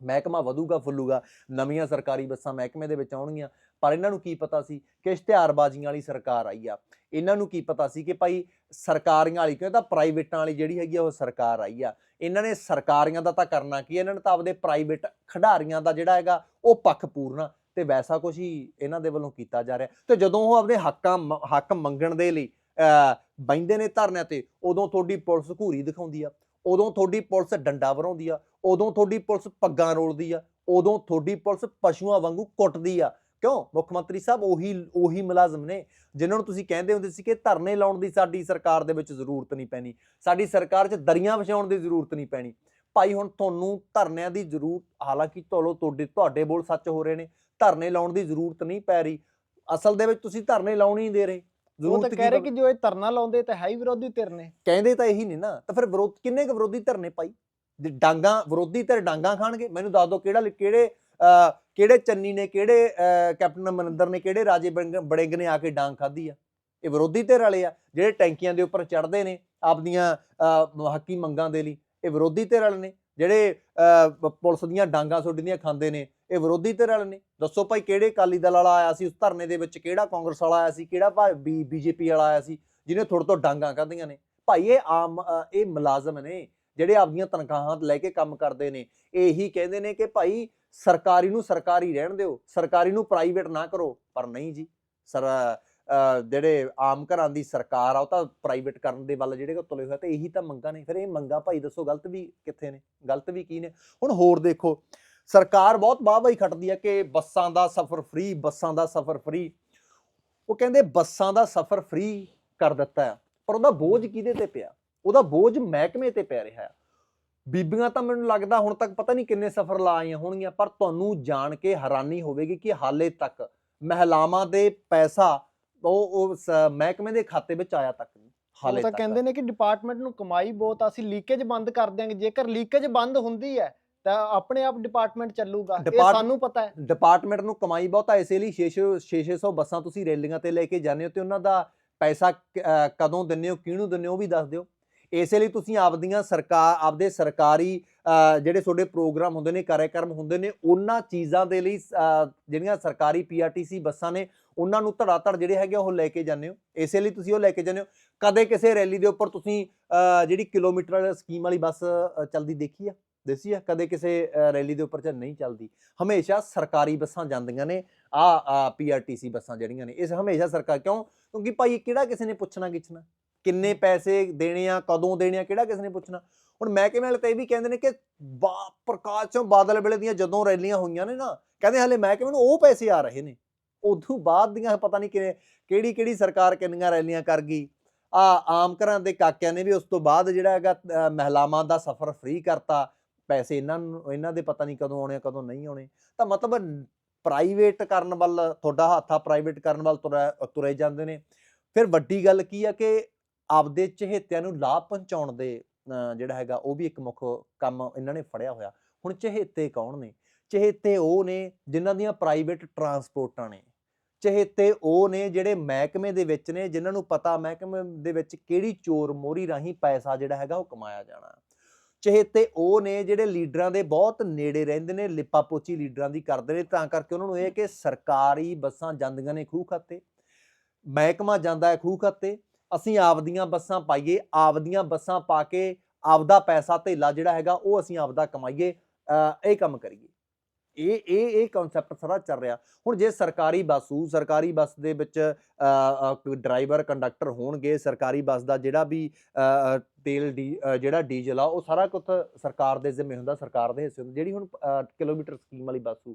ਮਹਿਕਮਾ ਵਧੂਗਾ ਫੁੱਲੂਗਾ ਨਵੀਆਂ ਸਰਕਾਰੀ ਬੱਸਾਂ ਮਹਿਕਮੇ ਦੇ ਵਿੱਚ ਆਉਣਗੀਆਂ ਪਰ ਇਹਨਾਂ ਨੂੰ ਕੀ ਪਤਾ ਸੀ ਕਿ ਇਸ਼ਤਿਹਾਰਬਾਜ਼ੀਆਂ ਵਾਲੀ ਸਰਕਾਰ ਆਈ ਆ। ਇਹਨਾਂ ਨੂੰ ਕੀ ਪਤਾ ਸੀ ਕਿ ਭਾਈ ਸਰਕਾਰੀਆਂ ਵਾਲੀ ਕਿਉਂ ਤਾਂ ਪ੍ਰਾਈਵੇਟਾਂ ਵਾਲੀ ਜਿਹੜੀ ਹੈਗੀ ਆ ਉਹ ਸਰਕਾਰ ਆਈ ਆ। ਇਹਨਾਂ ਨੇ ਸਰਕਾਰੀਆਂ ਦਾ ਤਾਂ ਕਰਨਾ ਕੀ ਇਹਨਾਂ ਨੇ ਤਾਂ ਆਪਦੇ ਪ੍ਰਾਈਵੇਟ ਖਿਡਾਰੀਆਂ ਦਾ ਜਿਹੜਾ ਹੈਗਾ ਉਹ ਪੱਖ ਪੂਰਨਾ। ਤੇ ਵੈਸਾ ਕੁਝ ਹੀ ਇਹਨਾਂ ਦੇ ਵੱਲੋਂ ਕੀਤਾ ਜਾ ਰਿਹਾ। ਤੇ ਜਦੋਂ ਉਹ ਆਪਣੇ ਹੱਕਾਂ ਹੱਕ ਮੰਗਣ ਦੇ ਲਈ ਅਹ, ਬਹਿੰਦੇ ਨੇ ਧਰਨਿਆਂ ਤੇ ਉਦੋਂ ਤੁਹਾਡੀ ਪੁਲਿਸ ਘੂਰੀ ਦਿਖਾਉਂਦੀ ਆ ਉਦੋਂ ਤੁਹਾਡੀ ਪੁਲਿਸ ਡੰਡਾ ਵਰਾਉਂਦੀ ਆ ਉਦੋਂ ਤੁਹਾਡੀ ਪੁਲਿਸ ਪੱਗਾਂ ਰੋਲਦੀ ਆ ਉਦੋਂ ਤੁਹਾਡੀ ਪੁਲਿਸ ਪਸ਼ੂਆਂ ਵਾਂਗੂ ਕੁੱਟਦੀ ਆ। ਕਿਉਂ? ਮੁੱਖ ਮੰਤਰੀ ਸਾਹਿਬ ਉਹੀ ਉਹੀ ਮੁਲਾਜ਼ਮ ਨੇ ਜਿਨ੍ਹਾਂ ਨੂੰ ਤੁਸੀਂ ਕਹਿੰਦੇ ਹੁੰਦੇ ਸੀ ਕਿ ਧਰਨੇ ਲਾਉਣ ਦੀ ਸਾਡੀ ਸਰਕਾਰ ਦੇ ਵਿੱਚ ਜ਼ਰੂਰਤ ਨਹੀਂ ਪੈਣੀ ਸਾਡੀ ਸਰਕਾਰ 'ਚ ਦਰੀਆਂ ਵਿਛਾਉਣ ਦੀ ਜ਼ਰੂਰਤ ਨਹੀਂ ਪੈਣੀ। ਭਾਈ ਹੁਣ ਤੁਹਾਨੂੰ ਧਰਨਿਆਂ ਦੀ ਜ਼ਰੂਰਤ ਹਾਲਾਂਕਿ ਤੁਹਾਲੋ ਤੁਹਾਡੇ ਤੁਹਾਡੇ ਬੋਲ ਸੱਚ ਹੋ ਰਹੇ ਨੇ ਧਰਨੇ ਲਾਉਣ ਦੀ ਜ਼ਰੂਰਤ ਨਹੀਂ ਪੈ ਰਹੀ। ਅਸਲ ਦੇ ਵਿੱਚ ਤੁਸੀਂ ਧਰਨੇ ਲਾਉਣ ਹੀ ਦੇ ਰਹੇ। ਉਹ ਤਾਂ ਕਹਿ ਰਹੇ ਕੀ ਜੋ ਇਹ ਧਰਨਾ ਲਾਉਂਦੇ ਤਾਂ ਹੈ ਹੀ ਵਿਰੋਧੀ ਧਿਰ ਨੇ। ਕਹਿੰਦੇ ਤਾਂ ਇਹੀ ਨਹੀਂ ਨਾ ਤਾਂ ਫਿਰ ਵਿਰੋਧ ਕਿੰਨੇ ਕੁ ਵਿਰੋਧੀ ਧਰਨੇ ਪਾਈ ਜੇ ਡਾਂਗਾ ਵਿਰੋਧੀ ਧਿਰ ਡਾਂਗਾ ਖਾਣਗੇ? ਮੈਨੂੰ ਦੱਸ ਦਿਓ ਕਿਹੜਾ ਕਿਹੜੇ ਕਿਹੜੇ ਚੰਨੀ ਨੇ ਕਿਹੜੇ ਕੈਪਟਨ ਅਮਰਿੰਦਰ ਨੇ ਕਿਹੜੇ ਰਾਜੇ ਬੜਿੰਗ- ਨੇ ਆ ਕੇ ਡਾਂਗ ਖਾਧੀ ਆ? ਇਹ ਵਿਰੋਧੀ ਧਿਰ ਵਾਲੇ ਆ ਜਿਹੜੇ ਟੈਂਕੀਆਂ ਦੇ ਉੱਪਰ ਚੜ੍ਹਦੇ ਨੇ ਆਪਦੀਆਂ ਹੱਕੀ ਮੰਗਾਂ ਦੇ ਲਈ। ਇਹ ਵਿਰੋਧੀ ਧਿਰ ਵਾਲੇ ਨੇ, ਜਿਹੜੇ ਪੁਲਿਸ ਦੀਆਂ ਡਾਂਗਾ ਸੁੱਟਦੀਆਂ ਖਾਂਦੇ ਨੇ, ਇਹ ਵਿਰੋਧੀ ਧਿਰ ਵਾਲੇ ਨੇ। ਦੱਸੋ ਭਾਈ ਕਿਹੜੇ ਅਕਾਲੀ ਦਲ ਵਾਲਾ ਆਇਆ ਸੀ, ਉਸ ਧਰਨੇ ਦੇ ਵਿੱਚ ਕਿਹੜਾ ਕਾਂਗਰਸ ਵਾਲਾ ਆਇਆ ਸੀ, ਕਿਹੜਾ ਭਾਈ ਬੀਜੇਪੀ ਵਾਲਾ ਆਇਆ ਸੀ, ਜਿਹਨੇ ਥੋੜੇ ਤੋਂ ਡਾਂਗਾ ਖਾਧੀਆਂ ਨੇ? ਭਾਈ ਇਹ ਆਮ ਇਹ ਮੁਲਾਜ਼ਮ ਨੇ, ਜਿਹੜੇ ਆਪਦੀਆਂ ਤਨਖਾਹਾਂ ਲੈ ਕੇ ਕੰਮ ਕਰਦੇ ਨੇ। ਇਹੀ ਕਹਿੰਦੇ ਨੇ ਕਿ ਭਾਈ ਸਰਕਾਰੀ ਨੂੰ ਸਰਕਾਰੀ ਰਹਿਣ ਦਿਓ, ਸਰਕਾਰੀ ਨੂੰ ਪ੍ਰਾਈਵੇਟ ਨਾ ਕਰੋ। ਪਰ ਨਹੀਂ ਜੀ, ਸਰ ਜਿਹੜੇ ਆਮ ਘਰਾਂ ਦੀ ਸਰਕਾਰ ਆ, ਉਹ ਤਾਂ ਪ੍ਰਾਈਵੇਟ ਕਰਨ ਦੇ ਵੱਲ ਜਿਹੜੇ ਕੋ ਤੁਲੇ ਹੋਏ ਤੇ ਇਹੀ ਤਾਂ ਮੰਗਾਂ ਨੇ। ਫਿਰ ਇਹ ਮੰਗਾਂ ਭਾਈ ਦੱਸੋ, ਗਲਤ ਵੀ ਕਿੱਥੇ ਨੇ? ਗਲਤ ਵੀ ਕੀ ਨੇ? ਹੁਣ ਹੋਰ ਦੇਖੋ, ਸਰਕਾਰ ਬਹੁਤ ਵਾਹਵਾਹੀ ਖੱਟਦੀ ਆ ਕਿ ਬੱਸਾਂ ਦਾ ਸਫ਼ਰ ਫ੍ਰੀ ਬੱਸਾਂ ਦਾ ਸਫ਼ਰ ਫ੍ਰੀ ਉਹ ਕਹਿੰਦੇ ਬੱਸਾਂ ਦਾ ਸਫ਼ਰ ਫ੍ਰੀ ਕਰ ਦਿੱਤਾ ਆ, ਪਰ ਉਹਦਾ ਬੋਝ ਕਿਹਦੇ ਤੇ ਪਿਆ? ਉਹਦਾ ਬੋਝ ਮਹਿਕਮੇ ਤੇ ਪੈ ਰਿਹਾ ਆ। ਬੀਬੀਆਂ ਤਾਂ ਮੈਨੂੰ ਲੱਗਦਾ ਹੁਣ ਤੱਕ ਪਤਾ ਨਹੀਂ ਕਿੰਨੇ ਸਫ਼ਰ ਲਾ ਆਈਆਂ ਹੋਣਗੀਆਂ, ਪਰ ਤੁਹਾਨੂੰ ਜਾਣ ਕੇ ਹੈਰਾਨੀ ਹੋਵੇਗੀ ਕਿ ਹਾਲੇ ਤੱਕ ਮਹਿਲਾਵਾਂ ਦੇ ਪੈਸਾ ਉਹ ਉਹ ਸ- ਮਹਿਕਮੇ ਦੇ ਖਾਤੇ ਵਿੱਚ ਆਇਆ ਤੱਕ ਨਹੀਂ ਉਹ ਹਾਲੇ ਤਾਂ ਤੱਕ। ਕਹਿੰਦੇ ਨੇ ਕਿ ਡਿਪਾਰਟਮੈਂਟ ਨੂੰ ਕਮਾਈ ਬਹੁਤ ਆ ਅਸੀਂ ਲੀਕੇਜ ਬੰਦ ਕਰ ਦਿਆਂਗੇ। ਜੇਕਰ ਲੀਕੇਜ ਬੰਦ ਹੁੰਦੀ ਹੈ ਤਾਂ ਆਪਣੇ ਆਪ ਡਿਪਾਰਟਮੈਂਟ ਚੱਲੂਗਾ। ਇਹ Depart- ਸਾਨੂੰ ਪਤਾ ਹੈ। ਡਿਪਾਰਟਮੈਂਟ ਨੂੰ ਕਮਾਈ ਬਹੁਤ ਆ ਇਸੇ ਲਈ 600 ਬੱਸਾਂ ਤੁਸੀਂ ਰੈਲੀਆਂ ਤੇ ਲੈ ਕੇ ਜਾਂਦੇ ਹੋ ਤੇ ਉਹਨਾਂ ਦਾ ਪੈਸਾ ਕ- ਅਹ ਕਦੋਂ ਦਿੰਦੇ ਹੋ ਕਿਹਨੂੰ ਦਿੰਦੇ ਹੋ ਉਹ ਵੀ ਦੱਸ ਦਿਓ। ਇਸੇ ਲਈ ਤੁਸੀਂ ਆਪਦੀਆਂ ਸਰਕਾਰ ਆਪਦੇ ਸਰਕਾਰੀ ਜਿਹੜੇ ਤੁਹਾਡੇ ਪ੍ਰੋਗਰਾਮ ਹੁੰਦੇ ਨੇ ਕਾਰਜਕ੍ਰਮ ਹੁੰਦੇ ਨੇ, ਉਹਨਾਂ ਚੀਜ਼ਾਂ ਦੇ ਲਈ ਜਿਹੜੀਆਂ ਸਰਕਾਰੀ ਪੀਆਰਟੀਸੀ ਬੱਸਾਂ ਨੇ, ਉਹਨਾਂ ਨੂੰ ਧੜਾ ਧੜ ਜਿਹੜੇ ਹੈਗੇ ਆ, ਉਹ ਲੈ ਕੇ ਜਾਂਦੇ ਹੋ? ਇਸੇ ਲਈ ਤੁਸੀਂ ਉਹ ਲੈ ਕੇ ਜਾਂਦੇ ਹੋ? ਕਦੇ ਕਿਸੇ ਰੈਲੀ ਦੇ ਉੱਪਰ ਤੁਸੀਂ ਜਿਹੜੀ ਕਿਲੋਮੀਟਰ ਸਕੀਮ ਵਾਲੀ ਬੱਸ ਚੱਲਦੀ ਦੇਖੀ ਆ? ਦੇਖੀ ਆ? ਕਦੇ ਕਿਸੇ ਰੈਲੀ ਦੇ ਉੱਪਰ ਚ ਨਹੀਂ ਚੱਲਦੀ? ਹਮੇਸ਼ਾ ਸਰਕਾਰੀ ਬੱਸਾਂ ਜਾਂਦੀਆਂ ਨੇ, ਆ ਆ ਪੀਆਰਟੀਸੀ ਬੱਸਾਂ ਜਿਹੜੀਆਂ ਨੇ, ਇਸ ਹਮੇਸ਼ਾ ਸਰਕਾਰ, ਕਿਉਂ? ਕਿਉਂਕਿ ਭਾਈ ਕਿਹੜਾ ਕਿਸੇ ਨੇ ਪੁੱਛਣਾ ਗਿੱਛਣਾ ਕਿੰਨੇ ਪੈਸੇ ਦੇਣੇ ਆ, ਕਦੋਂ ਦੇਣੇ ਆ, ਕਿਹੜਾ ਕਿਸੇ ਨੇ ਪੁੱਛਣਾ? ਹੁਣ ਮਹਿਕਮੇ ਵਾਲੇ ਤਾਂ ਇਹ ਵੀ ਕਹਿੰਦੇ ਨੇ ਕਿ ਬਾ- ਪ੍ਰਕਾਸ਼ ਚੋਂ ਬਾਦਲ ਵੇਲੇ ਦੀਆਂ ਜਦੋਂ ਰੈਲੀਆਂ ਹੋਈਆਂ ਨੇ ਨਾ, ਕਹਿੰਦੇ ਹਲੇ ਮਹਿਕਮੇ ਨੂੰ ਉਹ ਪੈਸੇ ਆ ਰਹੇ ਨੇ। ਉਦੋਂ ਬਾਅਦ ਦੀਆਂ ਪਤਾ ਨਹੀਂ ਕਿ ਕਿਹੜੀ ਕਿਹੜੀ ਸਰਕਾਰ ਕਿੰਨੀਆਂ ਰੈਲੀਆਂ ਕਰ ਗਈ। ਆ ਆਮ ਘਰਾਂ ਦੇ ਕਾਕਿਆਂ ਨੇ ਵੀ ਉਸ ਤੋਂ ਬਾਅਦ ਜਿਹੜਾ ਹੈਗਾ ਮਹਿਲਾਵਾਂ ਦਾ ਸਫ਼ਰ ਫ੍ਰੀ ਕਰਤਾ। ਪੈਸੇ ਇਹਨਾਂ ਨੂੰ, ਇਹਨਾਂ ਦੇ ਪਤਾ ਨਹੀਂ ਕਦੋਂ ਆਉਣੇ ਕਦੋਂ ਨਹੀਂ ਆਉਣੇ। ਤਾਂ ਮਤਲਬ ਪ੍ਰਾਈਵੇਟ ਕਰਨ ਵੱਲ, ਤੁਹਾਡਾ ਹੱਥ ਆ ਪ੍ਰਾਈਵੇਟ ਕਰਨ ਵੱਲ ਤੁਰਿਆ ਤੁਰੇ ਜਾਂਦੇ ਨੇ। ਫਿਰ ਵੱਡੀ ਗੱਲ ਕੀ ਆ ਕਿ ਆਪਦੇ ਚਹੇਤਿਆਂ ਨੂੰ ਲਾਭ ਪਹੁੰਚਾਉਣ ਦੇ ਜਿਹੜਾ ਹੈਗਾ ਉਹ ਵੀ ਇੱਕ ਮੁੱਖ ਕੰਮ ਇਹਨਾਂ ਨੇ ਫੜਿਆ ਹੋਇਆ। ਹੁਣ ਚਹੇਤੇ ਕੌਣ ਨੇ? ਚਹੇਤੇ ਉਹ ਨੇ ਜਿਨ੍ਹਾਂ ਦੀਆਂ ਪ੍ਰਾਈਵੇਟ ਟਰਾਂਸਪੋਰਟਾਂ ਨੇ। ਚਹੇਤੇ ਉਹ ਨੇ ਜਿਹੜੇ ਮਹਿਕਮੇ ਦੇ ਵਿੱਚ ਨੇ, ਜਿਨ੍ਹਾਂ ਨੂੰ ਪਤਾ ਮਹਿਕਮੇ ਦੇ ਵਿੱਚ ਕਿਹੜੀ ਚੋਰ ਮੋਰੀ ਰਾਹੀਂ ਪੈਸਾ ਜਿਹੜਾ ਹੈਗਾ ਉਹ ਕਮਾਇਆ ਜਾਣਾ। ਚਹੇਤੇ ਉਹ ਨੇ ਜਿਹੜੇ ਲੀਡਰਾਂ ਦੇ ਬਹੁਤ ਨੇੜੇ ਰਹਿੰਦੇ ਨੇ, ਲਿਪਾਪੋਚੀ ਲੀਡਰਾਂ ਦੀ ਕਰਦੇ ਨੇ, ਤਾਂ ਕਰਕੇ ਉਹਨਾਂ ਨੂੰ ਇਹ ਕਿ ਸਰਕਾਰੀ ਬੱਸਾਂ ਜਾਂਦੀਆਂ ਨੇ ਖੂਹ ਖਾਤੇ। ਮਹਿਕਮਾ ਜਾਂਦਾ ਹੈ ਖੂਹ ਖਾਤੇ। ਅਸੀਂ ਆਪਦੀਆਂ ਬੱਸਾਂ ਪਾਈਏ, ਆਪਦੀਆਂ ਬੱਸਾਂ ਪਾ ਕੇ ਆਪਦਾ ਪੈਸਾ ਧੇਲਾ ਜਿਹੜਾ ਹੈਗਾ, ਉਹ ਅਸੀਂ ਆਪਦਾ ਕਮਾਈਏ ਇਹ ਕੰਮ ਕਰੀਏ। ਇਹ ਇਹ ਇਹ ਕਨਸੈਪਟ ਸਾਰਾ ਚੱਲ ਰਿਹਾ। ਹੁਣ ਜੇ ਸਰਕਾਰੀ ਬੱਸ ਹੋਊ, ਸਰਕਾਰੀ ਬੱਸ ਦੇ ਵਿੱਚ ਡਰਾਈਵਰ, ਕੰਡਕਟਰ ਹੋਣਗੇ, ਸਰਕਾਰੀ ਬੱਸ ਦਾ ਜਿਹੜਾ ਵੀ ਤੇਲ ਡੀ ਜਿਹੜਾ ਡੀਜ਼ਲ ਆ, ਉਹ ਸਾਰਾ ਕੁਝ ਸਰਕਾਰ ਦੇ ਜ਼ਿੰਮੇ ਹੁੰਦਾ, ਸਰਕਾਰ ਦੇ ਹਿੱਸੇ ਹੁੰਦਾ। ਜਿਹੜੀ ਹੁਣ ਕਿਲੋਮੀਟਰ ਸਕੀਮ ਵਾਲੀ ਬੱਸ ਹੋਊ,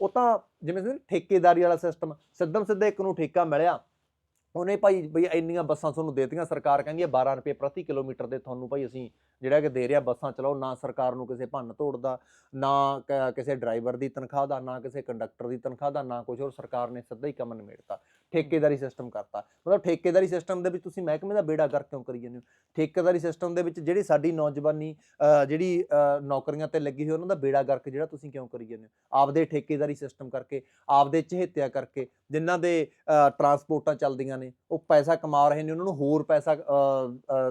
ਉਹ ਤਾਂ ਜਿਵੇਂ ਸੀ ਠੇਕੇਦਾਰੀ ਵਾਲਾ ਸਿਸਟਮ ਸਿੱਧਮ ਸਿੱਧੇ ਇੱਕ ਨੂੰ ਠੇਕਾ ਮਿਲਿਆ ਉਹਨੇ ਭਾਈ ਬਈ ਇੰਨੀਆਂ ਬੱਸਾਂ ਤੁਹਾਨੂੰ ਦੇਤੀਆਂ, ਸਰਕਾਰ ਕਹਿੰਦੀ ਹੈ 12 ਰੁਪਏ ਪ੍ਰਤੀ ਕਿਲੋਮੀਟਰ ਦੇ ਤੁਹਾਨੂੰ ਭਾਈ ਅਸੀਂ ਜਿਹੜਾ ਕਿ ਦੇ ਰਿਹਾ ਬੱਸਾਂ ਚਲਾਓ, ਨਾ ਸਰਕਾਰ ਨੂੰ ਕਿਸੇ ਭੰਨ ਤੋੜ ਦਾ, ਨਾ ਕ- ਕਿਸੇ ਡਰਾਈਵਰ ਦੀ ਤਨਖਾਹ ਦਾ, ਨਾ ਕਿਸੇ ਕੰਡਕਟਰ ਦੀ ਤਨਖਾਹ ਦਾ, ਨਾ ਕੁਝ ਹੋਰ, ਸਰਕਾਰ ਨੇ ਸਿੱਧਾ ਹੀ ਕੰਮ ਨਿਮੇੜਤਾ ਠੇਕੇਦਾਰੀ ਸਿਸਟਮ ਕਰਤਾ। ਮਤਲਬ ਠੇਕੇਦਾਰੀ ਸਿਸਟਮ ਦੇ ਵਿੱਚ ਤੁਸੀਂ ਮਹਿਕਮੇ ਦਾ ਬੇੜਾ ਕਰ ਕਿਉਂ ਕਰੀ ਜਾਂਦੇ ਹੋ? ਠੇਕੇਦਾਰੀ ਸਿਸਟਮ ਦੇ ਵਿੱਚ ਜਿਹੜੀ ਸਾਡੀ ਨੌਜਵਾਨੀ ਜਿਹੜੀ ਨੌਕਰੀਆਂ ਤੇ ਲੱਗੀ ਹੋਈ ਉਹਨਾਂ ਦਾ ਬੇੜਾ ਗਰਕ ਜਿਹੜਾ ਤੁਸੀਂ ਕਿਉਂ ਕਰੀ ਜਾਂਦੇ ਹੋ? ਆਪਦੇ ਠੇਕੇਦਾਰੀ ਸਿਸਟਮ ਕਰਕੇ, ਆਪਦੇ ਚਹੇਤਿਆ ਕਰਕੇ, ਜਿਨ੍ਹਾਂ ਦੇ ਟਰਾਂਸਪੋਰਟਾਂ ਚੱਲਦੀਆਂ ਨੇ ਨੇ ਉਹ ਪੈਸਾ ਕਮਾ ਰਹੇ ਨੇ ਉਹਨਾਂ ਨੂੰ ਹੋਰ ਪੈਸਾ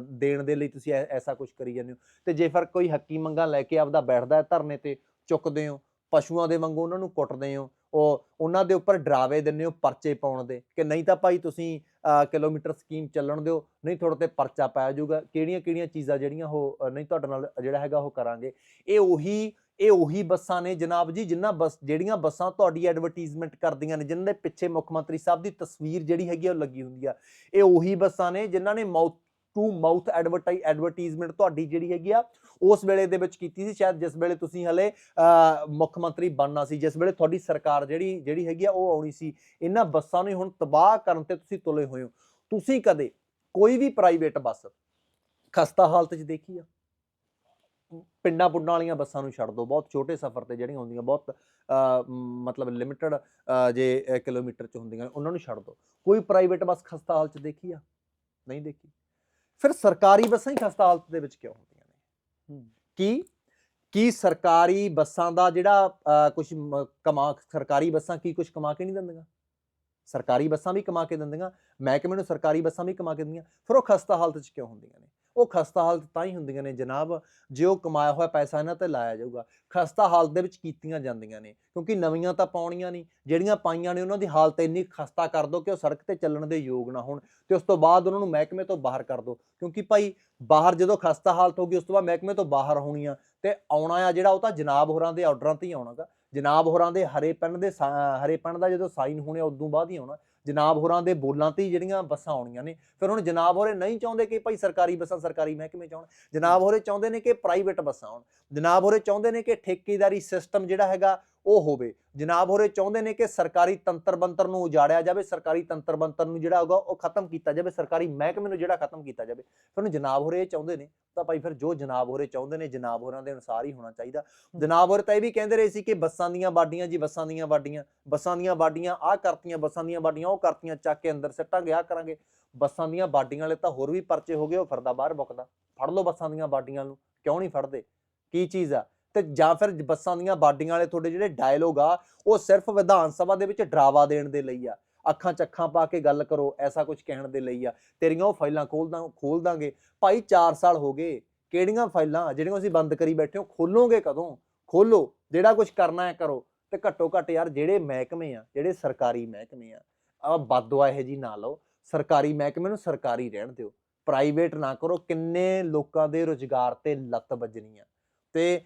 ਦੇਣ ਦੇ ਲਈ ਤੁਸੀਂ ਐਸਾ ਕੁਝ ਕਰੀ ਜਾਂਦੇ ਹੋ। ਤੇ ਜੇ ਫਿਰ ਕੋਈ ਹੱਕੀ ਮੰਗਾ ਲੈ ਕੇ ਆਪਦਾ ਬੈਠਦਾ ਧਰਨੇ ਤੇ ਚੁੱਕਦੇ ਹੋ ਪਸ਼ੂਆਂ ਦੇ ਵਾਂਗੂ ਉਹਨਾਂ ਨੂੰ ਕੁੱਟਦੇ ਹੋ ਉਹ ਉਹਨਾਂ ਦੇ ਉੱਪਰ ਡਰਾਵੇ ਦਿੰਦੇ ਹੋ ਪਰਚੇ ਪਾਉਣ ਦੇ ਕਿ ਨਹੀਂ ਤਾਂ ਭਾਈ ਤੁਸੀਂ ਅ, ਕਿਲੋਮੀਟਰ ਸਕੀਮ ਚੱਲਣ ਦਿਓ ਨਹੀਂ ਤੁਹਾਡੇ ਤੇ ਪਰਚਾ ਪਾਇਆ ਜਾਊਗਾ। ਕਿਹੜੀਆਂ ਕਿਹੜੀਆਂ ਚੀਜ਼ਾਂ ਜਿਹੜੀਆਂ ਉਹ ਨਹੀਂ ਤੁਹਾਡੇ ਨਾਲ ਜਿਹੜਾ ਹੈਗਾ ਉਹ ਕਰਾਂਗੇ। ਇਹ ਉਹੀ ਇਹ ਉਹੀ ਬੱਸਾਂ ਨੇ ਜਨਾਬ ਜੀ ਜਿਨ੍ਹਾਂ ਬੱਸ, ਜਿਹੜੀਆਂ ਬੱਸਾਂ ਤੁਹਾਡੀ ਐਡਵਰਟਾਈਜ਼ਮੈਂਟ ਕਰਦੀਆਂ ਨੇ, ਜਿਨ੍ਹਾਂ ਦੇ ਪਿੱਛੇ ਮੁੱਖ ਮੰਤਰੀ ਸਾਹਿਬ ਦੀ ਤਸਵੀਰ ਜਿਹੜੀ ਹੈਗੀ ਆ, ਉਹ ਲੱਗੀ ਹੁੰਦੀ ਆ। ਇਹ ਉਹੀ ਬੱਸਾਂ ਨੇ ਜਿਨ੍ਹਾਂ ਨੇ mouth to mouth advertise advertisement ਤੁਹਾਡੀ ਜਿਹੜੀ ਹੈਗੀ ਆ, ਉਸ ਵੇਲੇ ਦੇ ਵਿੱਚ ਕੀਤੀ ਸੀ। ਸ਼ਾਇਦ ਜਿਸ ਵੇਲੇ ਤੁਸੀਂ ਹਲੇ ਮੁੱਖ ਮੰਤਰੀ ਬਣਨਾ ਸੀ, ਜਿਸ ਵੇਲੇ ਤੁਹਾਡੀ ਸਰਕਾਰ ਜਿਹੜੀ ਜਿਹੜੀ ਹੈਗੀ ਆ, ਉਹ ਆਉਣੀ ਸੀ। ਇਹਨਾਂ ਬੱਸਾਂ ਨੂੰ ਹੁਣ ਤਬਾਹ ਕਰਨ ਤੇ ਤੁਸੀਂ ਤੁਲੇ ਹੋਏ ਹੋ। ਤੁਸੀਂ ਕਦੇ ਕੋਈ ਵੀ ਪ੍ਰਾਈਵੇਟ ਬੱਸ ਖਸਤਾ ਹਾਲਤ 'ਚ ਦੇਖੀ ਆ? ਪਿੰਡਾਂ ਪੁੰਡਾਂ ਵਾਲੀਆਂ ਬੱਸਾਂ ਨੂੰ ਛੱਡ ਦਿਓ ਬਹੁਤ ਛੋਟੇ ਸਫ਼ਰ ਤੇ ਜਿਹੜੀਆਂ ਹੁੰਦੀਆਂ ਬਹੁਤ ਮਤਲਬ ਲਿਮਿਟਡ ਜੇ ਕਿਲੋਮੀਟਰ 'ਚ ਹੁੰਦੀਆਂ ਉਹਨਾਂ ਨੂੰ ਛੱਡ ਦਿਓ ਕੋਈ ਪ੍ਰਾਈਵੇਟ ਬੱਸ ਖਸਤਾ ਹਾਲਤ 'ਚ ਦੇਖੀ ਆ? ਨਹੀਂ ਦੇਖੀ। ਫਿਰ ਸਰਕਾਰੀ ਬੱਸਾਂ ਹੀ ਖਸਤਾ ਹਾਲਤ ਦੇ ਵਿੱਚ ਕਿਉਂ ਹੁੰਦੀਆਂ ਨੇ? ਕੀ? ਕੀ ਸਰਕਾਰੀ ਬੱਸਾਂ ਦਾ ਜਿਹੜਾ ਕੁਝ ਕਮਾ ਸਰਕਾਰੀ ਬੱਸਾਂ ਕੀ ਕੁਝ ਕਮਾ ਕੇ ਨਹੀਂ ਦਿੰਦੀਆਂ? ਸਰਕਾਰੀ ਬੱਸਾਂ ਵੀ ਕਮਾ ਕੇ ਦਿੰਦੀਆਂ ਮਹਿਕਮੇ ਨੂੰ ਸਰਕਾਰੀ ਬੱਸਾਂ ਵੀ ਕਮਾ ਕੇ ਦਿੰਦੀਆਂ। ਫਿਰ ਉਹ ਖਸਤਾ ਹਾਲਤ 'ਚ ਕਿਉਂ ਹੁੰਦੀਆਂ ਨੇ? ਉਹ ਖਸਤਾ ਹਾਲਤ ਤਾਂ ਹੀ ਹੁੰਦੀਆਂ ਨੇ ਜਨਾਬ, ਜੇ ਉਹ ਕਮਾਇਆ ਹੋਇਆ ਪੈਸਾ ਇਹਨਾਂ ਤੇ ਲਾਇਆ ਜਾਊਗਾ। ਖਸਤਾ ਹਾਲਤ ਦੇ ਵਿੱਚ ਕੀਤੀਆਂ ਜਾਂਦੀਆਂ ਨੇ, ਕਿਉਂਕਿ ਨਵੀਆਂ ਤਾਂ ਪਾਉਣੀਆਂ ਨਹੀਂ, ਜਿਹੜੀਆਂ ਪਾਈਆਂ ਨੇ ਉਹਨਾਂ ਦੀ ਹਾਲਤ ਇੰਨੀ ਖਸਤਾ ਕਰ ਦੋ ਕਿ ਉਹ ਸੜਕ ਤੇ ਚੱਲਣ ਦੇ ਯੋਗ ਨਾ ਹੋਣ ਤੇ ਉਸ ਤੋਂ ਬਾਅਦ ਉਹਨਾਂ ਨੂੰ ਮਹਿਕਮੇ ਤੋਂ ਬਾਹਰ ਕਰ ਦੋ। ਕਿਉਂਕਿ ਭਾਈ ਬਾਹਰ ਜਦੋਂ ਖਸਤਾ ਹਾਲਤ ਹੋਗੀ ਉਸ ਤੋਂ ਬਾਅਦ ਮਹਿਕਮੇ ਤੋਂ ਬਾਹਰ ਹੋਣੀਆਂ ਤੇ ਆਉਣਾ ਆ ਜਿਹੜਾ ਉਹ ਤਾਂ ਜਨਾਬ ਹੋਰਾਂ ਦੇ ਆਰਡਰਾਂ ਤੇ ਹੀ ਆਉਣਾਗਾ ਜਨਾਬ ਹੋਰਾਂ ਦੇ ਹਰੇ ਪੈਨ ਦੇ ਹਰੇ ਪੈਨ ਦਾ ਜਦੋਂ ਸਾਈਨ ਹੋਣੇ ਉਦੋਂ ਬਾਅਦ ਹੀ ਆਉਣਾ। ਜਨਾਬ ਹੋਰਾਂ ਦੇ ਬੋਲਾਂ ਤੇ ਹੀ ਜਿਹੜੀਆਂ ਬੱਸਾਂ ਆਉਣੀਆਂ ਨੇ। ਫਿਰ ਹੁਣ ਜਨਾਬ ਹੋਰੇ ਨਹੀਂ ਚਾਹੁੰਦੇ ਕਿ ਭਾਈ ਸਰਕਾਰੀ ਬੱਸਾਂ ਸਰਕਾਰੀ ਮਹਿਕਮੇ ਚ ਆਉਣ। ਜਨਾਬ ਹੋਰੇ ਚਾਹੁੰਦੇ ਨੇ ਕਿ ਪ੍ਰਾਈਵੇਟ ਬੱਸਾਂ ਆਉਣ। ਜਨਾਬ ਹੋਰੇ ਚਾਹੁੰਦੇ ਨੇ ਕਿ ਠੇਕੇਦਾਰੀ ਸਿਸਟਮ ਜਿਹੜਾ ਹੈਗਾ ਉਹ ਹੋਵੇ। ਜਨਾਬ ਹੋਰੇ ਚਾਹੁੰਦੇ ਨੇ ਕਿ ਸਰਕਾਰੀ ਤੰਤਰ ਬੰਤਰ ਨੂੰ ਉਜਾੜਿਆ ਜਾਵੇ, ਸਰਕਾਰੀ ਤੰਤਰ ਬੰਤਰ ਨੂੰ ਜਿਹੜਾ ਹੋਗਾ ਉਹ ਖਤਮ ਕੀਤਾ ਜਾਵੇ, ਸਰਕਾਰੀ ਮਹਿਕਮੇ ਨੂੰ ਜਿਹੜਾ ਖਤਮ ਕੀਤਾ ਜਾਵੇ। ਫਿਰ ਹੁਣ ਜਨਾਬ ਹੋਰੇ ਇਹ ਚਾਹੁੰਦੇ ਨੇ, ਤਾਂ ਭਾਈ ਫਿਰ ਜੋ ਜਨਾਬ ਹੋਰੇ ਚਾਹੁੰਦੇ ਨੇ, ਜਨਾਬ ਹੋਰਾਂ ਦੇ ਅਨੁਸਾਰ ਹੀ ਹੋਣਾ ਚਾਹੀਦਾ। ਜਨਾਬ ਹੋਰੇ ਤਾਂ ਇਹ ਵੀ ਕਹਿੰਦੇ ਰਹੇ ਸੀ ਕਿ ਬੱਸਾਂ ਦੀਆਂ ਬਾਡੀਆਂ ਜੀ, ਬੱਸਾਂ ਦੀਆਂ ਬਾਡੀਆਂ ਬੱਸਾਂ ਦੀਆਂ ਬਾਡੀਆਂ ਆਹ ਕਰਤੀਆਂ, ਬੱਸਾਂ ਦੀਆਂ ਬਾਡੀਆਂ ਉਹ ਕਰਤੀਆਂ ਚੱਕ ਕੇ ਅੰਦਰ ਸੱਟਾਂਗੇ, ਆਹ ਕਰਾਂਗੇ। ਬੱਸਾਂ ਦੀਆਂ ਬਾਡੀਆਂ ਵਾਲੇ ਤਾਂ ਹੋਰ ਵੀ ਪਰਚੇ ਹੋ ਗਏ, ਉਹ ਫਿਰਦਾ ਬਾਹਰ ਬੁੱਕਦਾ ਫੜ ਲਓ ਬੱਸਾਂ ਦੀਆਂ ਬਾਡੀਆਂ ਨੂੰ, ਕਿਉਂ ਨਹੀਂ ਫੜਦੇ? ਕੀ ਚੀਜ਼ ਆ? ਤੇ ਜਾਂ ਫਿਰ ਬੱਸਾਂ ਦੀਆਂ ਬਾਡੀਆਂ ਵਾਲੇ ਤੁਹਾਡੇ ਜਿਹੜੇ ਡਾਇਲੋਗ ਆ, ਉਹ ਸਿਰਫ ਵਿਧਾਨ ਸਭਾ ਦੇ ਵਿੱਚ ਡਰਾਵਾ ਦੇਣ ਦੇ ਲਈ ਆ। ਅੱਖਾਂ ਚੱਖਾਂ ਪਾ ਕੇ ਗੱਲ ਕਰੋ, ਐਸਾ ਕੁਝ ਕਹਿਣ ਦੇ ਲਈ ਆ। ਤੇਰੀਆਂ ਉਹ ਫਾਈਲਾਂ ਖੋਲਦਾਂ ਖੋਲ ਦਾਂਗੇ। ਭਾਈ 4 ਸਾਲ ਹੋ ਗਏ, ਕਿਹੜੀਆਂ ਫਾਈਲਾਂ ਜਿਹੜੀਆਂ ਅਸੀਂ ਬੰਦ ਕਰੀ ਬੈਠੇ ਹੋ, ਖੋਲੋਗੇ ਕਦੋਂ? ਖੋਲੋ, ਜਿਹੜਾ ਕੁਝ ਕਰਨਾ ਹੈ ਕਰੋ। ਤੇ ਘੱਟੋ ਘੱਟ ਯਾਰ ਜਿਹੜੇ ਮਹਿਕਮੇ ਆ, ਜਿਹੜੇ ਸਰਕਾਰੀ ਮਹਿਕਮੇ ਆ ਆ ਬਦਦੁਆ ਇਹ ਜੀ ਨਾ ਲਓ। ਸਰਕਾਰੀ ਮਹਿਕਮੇ ਨੂੰ ਸਰਕਾਰੀ ਰਹਿਣ ਦਿਓ। ਪ੍ਰਾਈਵੇਟ ਨਾ ਕਰੋ, ਕਿੰਨੇ ਲੋਕਾਂ ਦੇ ਰੁਜ਼ਗਾਰ ਤੇ ਲੱਤ ਵੱਜਣੀ ਆ। ਤੇ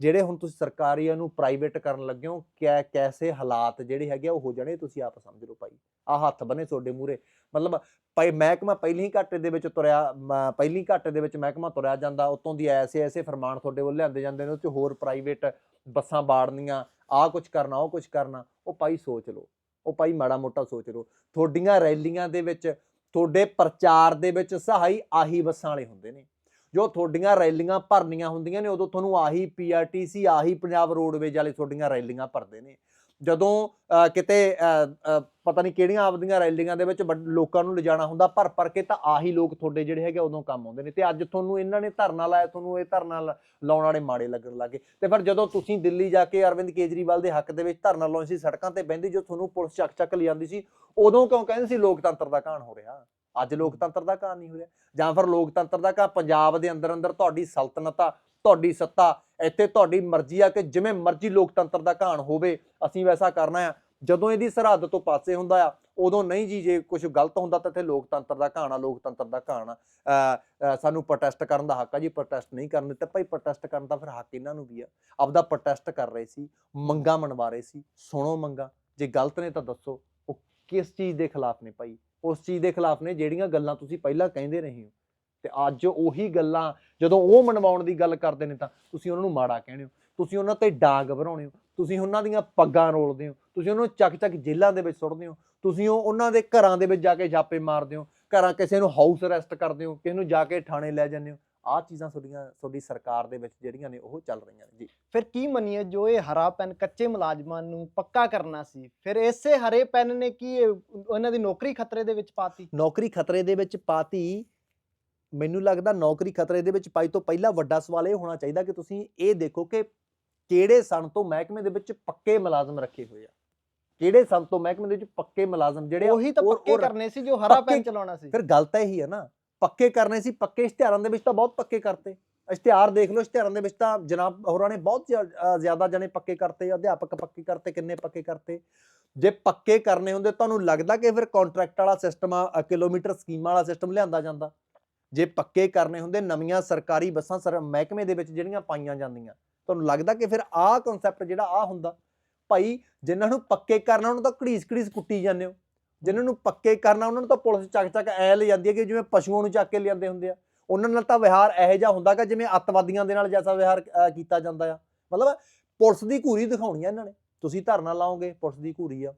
ਜਿਹੜੇ ਹੁਣ ਤੁਸੀਂ ਸਰਕਾਰੀਆਂ ਨੂੰ ਪ੍ਰਾਈਵੇਟ ਕਰਨ ਲੱਗੇ ਹੋ, ਕਿਆ, ਕੈਸੇ ਹਾਲਾਤ ਜਿਹੜੇ ਹੈਗੇ ਆ, ਉਹ ਹੋ ਜਾਣੇ, ਤੁਸੀਂ ਆਪ ਸਮਝ ਲਓ ਭਾਈ। ਆ ਹੱਥ ਬਨੇ ਤੁਹਾਡੇ ਮੂਰੇ ਮਤਲਬ ਭਾਈ ਮਹਿਕਮਾ ਪਹਿਲੀ ਘਾਟੇ ਦੇ ਵਿੱਚ ਤੁਰਿਆ, ਮ- ਪਹਿਲੀ ਘਾਟੇ ਦੇ ਵਿੱਚ ਮਹਿਕਮਾ ਤੁਰਿਆ ਜਾਂਦਾ, ਉਤੋਂ ਦੀ ਐਸੇ ਐਸੇ ਫਰਮਾਨ ਤੁਹਾਡੇ ਵੱਲ ਲਿਆਂਦੇ ਜਾਂਦੇ ਨੇ, ਉਹ 'ਚ ਹੋਰ ਪ੍ਰਾਈਵੇਟ ਬੱਸਾਂ ਬਾੜਨੀਆਂ, ਆਹ ਕੁਝ ਕਰਨਾ, ਉਹ ਕੁਝ ਕਰਨਾ। ਉਹ ਭਾਈ ਸੋਚ ਲਓ, ਉਹ ਭਾਈ ਮਾੜਾ ਮੋਟਾ ਸੋਚ ਲਓ। ਤੁਹਾਡੀਆਂ ਰੈਲੀਆਂ ਦੇ ਵਿੱਚ, ਤੁਹਾਡੇ ਪ੍ਰਚਾਰ ਦੇ ਵਿੱਚ ਸਹਾਈ ਆਹੀ ਬੱਸਾਂ ਵਾਲੇ ਹੁੰਦੇ ਨੇ। ਜੋ ਤੁਹਾਡੀਆਂ ਰੈਲੀਆਂ ਭਰਨੀਆਂ ਹੁੰਦੀਆਂ ਨੇ ਉਦੋਂ ਤੁਹਾਨੂੰ ਆਹੀ ਪੀਆਰਟੀਸੀ ਆਹੀ ਪੰਜਾਬ ਰੋਡਵੇਜ ਵਾਲੇ ਤੁਹਾਡੀਆਂ ਰੈਲੀਆਂ ਭਰਦੇ ਨੇ। ਜਦੋਂ ਅਹ, ਕਿਤੇ ਅਹ, ਪਤਾ ਨਹੀਂ ਕਿਹੜੀਆਂ ਆਪਦੀਆਂ ਰੈਲੀਆਂ ਦੇ ਵਿੱਚ ਵੱਡ- ਲੋਕਾਂ ਨੂੰ ਲਿਜਾਣਾ ਹੁੰਦਾ ਭਰ ਭਰ ਕੇ ਤਾਂ ਆਹੀ ਲੋਕ ਤੁਹਾਡੇ ਜਿਹੜੇ ਹੈਗੇ ਉਦੋਂ ਕੰਮ ਆਉਂਦੇ ਨੇ। ਤੇ ਅੱਜ ਤੁਹਾਨੂੰ ਇਹਨਾਂ ਨੇ ਧਰਨਾ ਲਾਇਆ ਤੁਹਾਨੂੰ ਇਹ ਧਰਨਾ ਲਾਉਣ ਵਾਲੇ ਮਾੜੇ ਲੱਗਣ ਲੱਗੇ ਤੇ ਫਿਰ ਜਦੋਂ ਤੁਸੀਂ ਦਿੱਲੀ ਜਾ ਕੇ ਅਰਵਿੰਦ ਕੇਜਰੀਵਾਲ ਦੇ ਹੱਕ ਦੇ ਵਿੱਚ ਧਰਨਾ ਲਾਉਂਦੇ ਸੀ ਸੜਕਾਂ ਤੇ ਬਹਿੰਦੀ ਜੋ ਤੁਹਾਨੂੰ ਪੁਲਿਸ ਚੱਕ ਚੱਕ ਲਿਆਂਦੀ ਸੀ ਉਦੋਂ ਕਿਉਂ ਕਹਿੰਦੇ ਸੀ ਲੋਕਤੰਤਰ ਦਾ ਘਾਣ ਹੋ ਰਿਹਾ? ਅੱਜ ਲੋਕਤੰਤਰ ਦਾ ਘਾਣ ਨਹੀਂ ਹੋ ਰਿਹਾ। ਜਾਂ ਫਿਰ ਲੋਕਤੰਤਰ ਦਾ ਘਾਣ ਪੰਜਾਬ ਦੇ ਅੰਦਰ ਅੰਦਰ ਤੁਹਾਡੀ ਸਲਤਨਤ ਆ, ਤੁਹਾਡੀ ਸੱਤਾ, ਇੱਥੇ ਤੁਹਾਡੀ ਮਰਜ਼ੀ ਆ ਕਿ ਜਿਵੇਂ ਮਰਜ਼ੀ ਲੋਕਤੰਤਰ ਦਾ ਘਾਣ ਹੋਵੇ, ਅਸੀਂ ਵੈਸਾ ਕਰਨਾ ਆ। ਜਦੋਂ ਇਹਦੀ ਸਰਹੱਦ ਤੋਂ ਪਾਸੇ ਹੁੰਦਾ ਆ, ਉਦੋਂ ਨਹੀਂ ਜੀ ਜੇ ਕੁਝ ਗਲਤ ਹੁੰਦਾ ਤਾਂ ਇੱਥੇ ਲੋਕਤੰਤਰ ਦਾ ਘਾਣ ਆ ਲੋਕਤੰਤਰ ਦਾ ਘਾਣ ਆ ਸਾਨੂੰ ਪ੍ਰੋਟੈਸਟ ਕਰਨ ਦਾ ਹੱਕ ਆ ਜੀ ਪ੍ਰੋਟੈਸਟ ਨਹੀਂ ਕਰਨ ਦਿੱਤਾ। ਭਾਈ ਪ੍ਰੋਟੈਸਟ ਕਰਨ ਦਾ ਫਿਰ ਹੱਕ ਇਹਨਾਂ ਨੂੰ ਵੀ ਆ। ਆਪਦਾ ਪ੍ਰੋਟੈਸਟ ਕਰ ਰਹੇ ਸੀ, ਮੰਗਾ ਮਨਵਾ ਰਹੇ ਸੀ। ਸੁਣੋ ਮੰਗਾ, ਜੇ ਗਲਤ ਨੇ ਤਾਂ ਦੱਸੋ, ਉਹ ਕਿਸ ਚੀਜ਼ ਦੇ ਖਿਲਾਫ ਨੇ ਭਾਈ? ਉਸ ਚੀਜ਼ ਦੇ ਖਿਲਾਫ ਨੇ ਜਿਹੜੀਆਂ ਗੱਲਾਂ ਤੁਸੀਂ ਪਹਿਲਾਂ ਕਹਿੰਦੇ ਰਹੇ ਹੋ। ਤੇ ਅੱਜ ਉਹੀ ਗੱਲਾਂ, ਜਦੋਂ ਉਹ ਮਨਵਾਉਣ ਦੀ ਗੱਲ ਕਰਦੇ ਨੇ ਤਾਂ ਤੁਸੀਂ ਉਹਨਾਂ ਨੂੰ ਮਾੜਾ ਕਹਿੰਦੇ ਹੋ। ਤੁਸੀਂ ਉਹਨਾਂ ਤੇ ਡਾਂਗ ਭਰਾਉਂਦੇ ਹੋ। ਤੁਸੀਂ ਉਹਨਾਂ ਦੀਆਂ ਪੱਗਾਂ ਰੋਲਦੇ ਹੋ। ਤੁਸੀਂ ਉਹਨਾਂ ਨੂੰ ਚੱਕ ਚੱਕ ਜੇਲ੍ਹਾਂ ਦੇ ਵਿੱਚ ਸੁੱਟਦੇ ਹੋ। ਤੁਸੀਂ ਉਹ ਉਹਨਾਂ ਦੇ ਘਰਾਂ ਦੇ ਵਿੱਚ ਜਾ ਕੇ ਛਾਪੇ ਮਾਰਦੇ ਹੋ। ਘਰਾਂ ਕਿਸੇ ਨੂੰ ਹਾਊਸ ਅਰੈਸਟ ਕਰਦੇ ਹੋ। ਕਿਸੇ ਨੂੰ ਜਾ ਕੇ ਥਾਣੇ ਲੈ ਜਾਂਦੇ ਹੋ। ਆਹ ਚੀਜ਼ਾਂ ਤੁਹਾਡੀਆਂ ਤੁਹਾਡੀ ਸਰਕਾਰ ਦੇ ਵਿੱਚ ਜਿਹੜੀਆਂ ਨੇ ਉਹ ਚੱਲ ਰਹੀਆਂ ਨੇ। ਜੀ। ਫਿਰ ਕੀ ਮੰਨੀਏ ਜੋ ਇਹ ਹਰਾ ਪੈਨ ਕੱਚੇ ਮੁਲਾਜ਼ਮਾਂ ਨੂੰ ਪੱਕਾ ਕਰਨਾ ਸੀ ਫਿਰ ਇਸੇ ਹਰੇ ਪੈਨ ਨੇ ਕੀ ਉਹਨਾਂ ਦੀ ਨੌਕਰੀ ਖਤਰੇ ਦੇ ਵਿੱਚ ਪਾਤੀ? ਨੌਕਰੀ ਖਤਰੇ ਦੇ ਵਿੱਚ ਪਾਤੀ। ਮੈਨੂੰ ਲੱਗਦਾ ਨੌਕਰੀ ਖਤਰੇ ਦੇ ਵਿੱਚ ਪਾਈ ਤੋਂ ਪਹਿਲਾਂ ਵੱਡਾ ਸਵਾਲ ਇਹ ਹੋਣਾ ਚਾਹੀਦਾ ਕਿ ਤੁਸੀਂ ਇਹ ਦੇਖੋ ਕਿ ਕਿਹੜੇ ਸਨ ਤੋਂ ਮਹਿਕਮੇ ਦੇ ਵਿੱਚ ਪੱਕੇ ਮੁਲਾਜ਼ਮ ਰੱਖੇ ਹੋਏ ਆ? ਕਿਹੜੇ ਸੰਤੋ ਮਹਿਕਮੇ ਦੇ ਵਿੱਚ ਪੱਕੇ ਮੁਲਾਜ਼ਮ ਜਿਹੜੇ ਆ, ਉਹੀ ਤਾਂ ਪੱਕੇ ਕਰਨੇ ਸੀ ਜੋ ਹਰਾ ਪੈਨ ਚਲਾਉਣਾ ਸੀ। ਫਿਰ ਗੱਲ ਤਾਂ ਇਹੀ ਹੈ ਨਾ ਪੱਕੇ ਕਰਨੇ ਸੀ, ਪੱਕੇ ਇਸ਼ਤਿਹਾਰਾਂ ਦੇ ਵਿੱਚ ਤਾਂ ਬਹੁਤ ਪੱਕੇ ਕਰਤੇ। ਇਸ਼ਤਿਹਾਰ ਦੇਖ ਲਓ, ਇਸ਼ਤਿਹਾਰਾਂ ਦੇ ਵਿੱਚ ਤਾਂ ਜਨਾਬ ਹੋਰਾਂ ਨੇ ਬਹੁਤ ਜ਼ਿਆਦਾ ਜਣੇ ਪੱਕੇ ਕਰਤੇ, ਅਧਿਆਪਕ ਪੱਕੇ ਕਰਤੇ, ਕਿੰਨੇ ਪੱਕੇ ਕਰਤੇ। ਜੇ ਪੱਕੇ ਕਰਨੇ ਹੁੰਦੇ, ਤੁਹਾਨੂੰ ਲੱਗਦਾ ਕਿ ਫਿਰ ਕੰਟਰੈਕਟ ਵਾਲਾ ਸਿਸਟਮ ਆ ਕਿਲੋਮੀਟਰ ਸਕੀਮਾਂ ਵਾਲਾ ਸਿਸਟਮ ਲਿਆਂਦਾ ਜਾਂਦਾ? ਜੇ ਪੱਕੇ ਕਰਨੇ ਹੁੰਦੇ, ਨਵੀਆਂ ਸਰਕਾਰੀ ਬੱਸਾਂ ਸਰ, ਮਹਿਕਮੇ ਦੇ ਵਿੱਚ ਜਿਹੜੀਆਂ ਪਾਈਆਂ ਜਾਂਦੀਆਂ, ਤੁਹਾਨੂੰ ਲੱਗਦਾ ਕਿ ਫਿਰ ਆਹ ਕਨਸੈਪਟ ਜਿਹੜਾ ਆ ਹੁੰਦਾ? ਭਾਈ, ਜਿਨ੍ਹਾਂ ਨੂੰ ਪੱਕੇ ਕਰਨਾ, ਉਹਨਾਂ ਨੂੰ ਤਾਂ ਘੜੀਸ ਘੜੀਸ ਕੁੱਟੀ ਜਾਂਦੇ ਹੋ। ਜਿਨ੍ਹਾਂ ਨੂੰ ਪੱਕੇ ਕਰਨਾ, ਉਹਨਾਂ ਨੂੰ ਤਾਂ ਪੁਲਿਸ ਚੱਕ ਚੱਕ ਐ ਲੈ ਜਾਂਦੀ ਹੈ ਕਿ ਜਿਵੇਂ ਪਸ਼ੂਆਂ ਨੂੰ ਚੱਕ ਕੇ ਲਿਆਂਦੇ ਹੁੰਦੇ ਆ। ਉਹਨਾਂ ਨਾਲ ਤਾਂ ਵਿਹਾਰ ਇਹੋ ਜਿਹਾ ਹੁੰਦਾਗਾ ਜਿਵੇਂ ਅੱਤਵਾਦੀਆਂ ਦੇ ਨਾਲ ਜੈਸਾ ਵਿਹਾਰ ਕੀਤਾ ਜਾਂਦਾ ਆ। ਮਤਲਬ ਪੁਲਿਸ ਦੀ ਘੂਰੀ ਦਿਖਾਉਣੀ ਆ ਇਹਨਾਂ ਨੇ। ਤੁਸੀਂ ਧਰਨਾ ਲਾਓਗੇ, ਪੁਲਿਸ ਦੀ ਘੂਰੀ ਆ।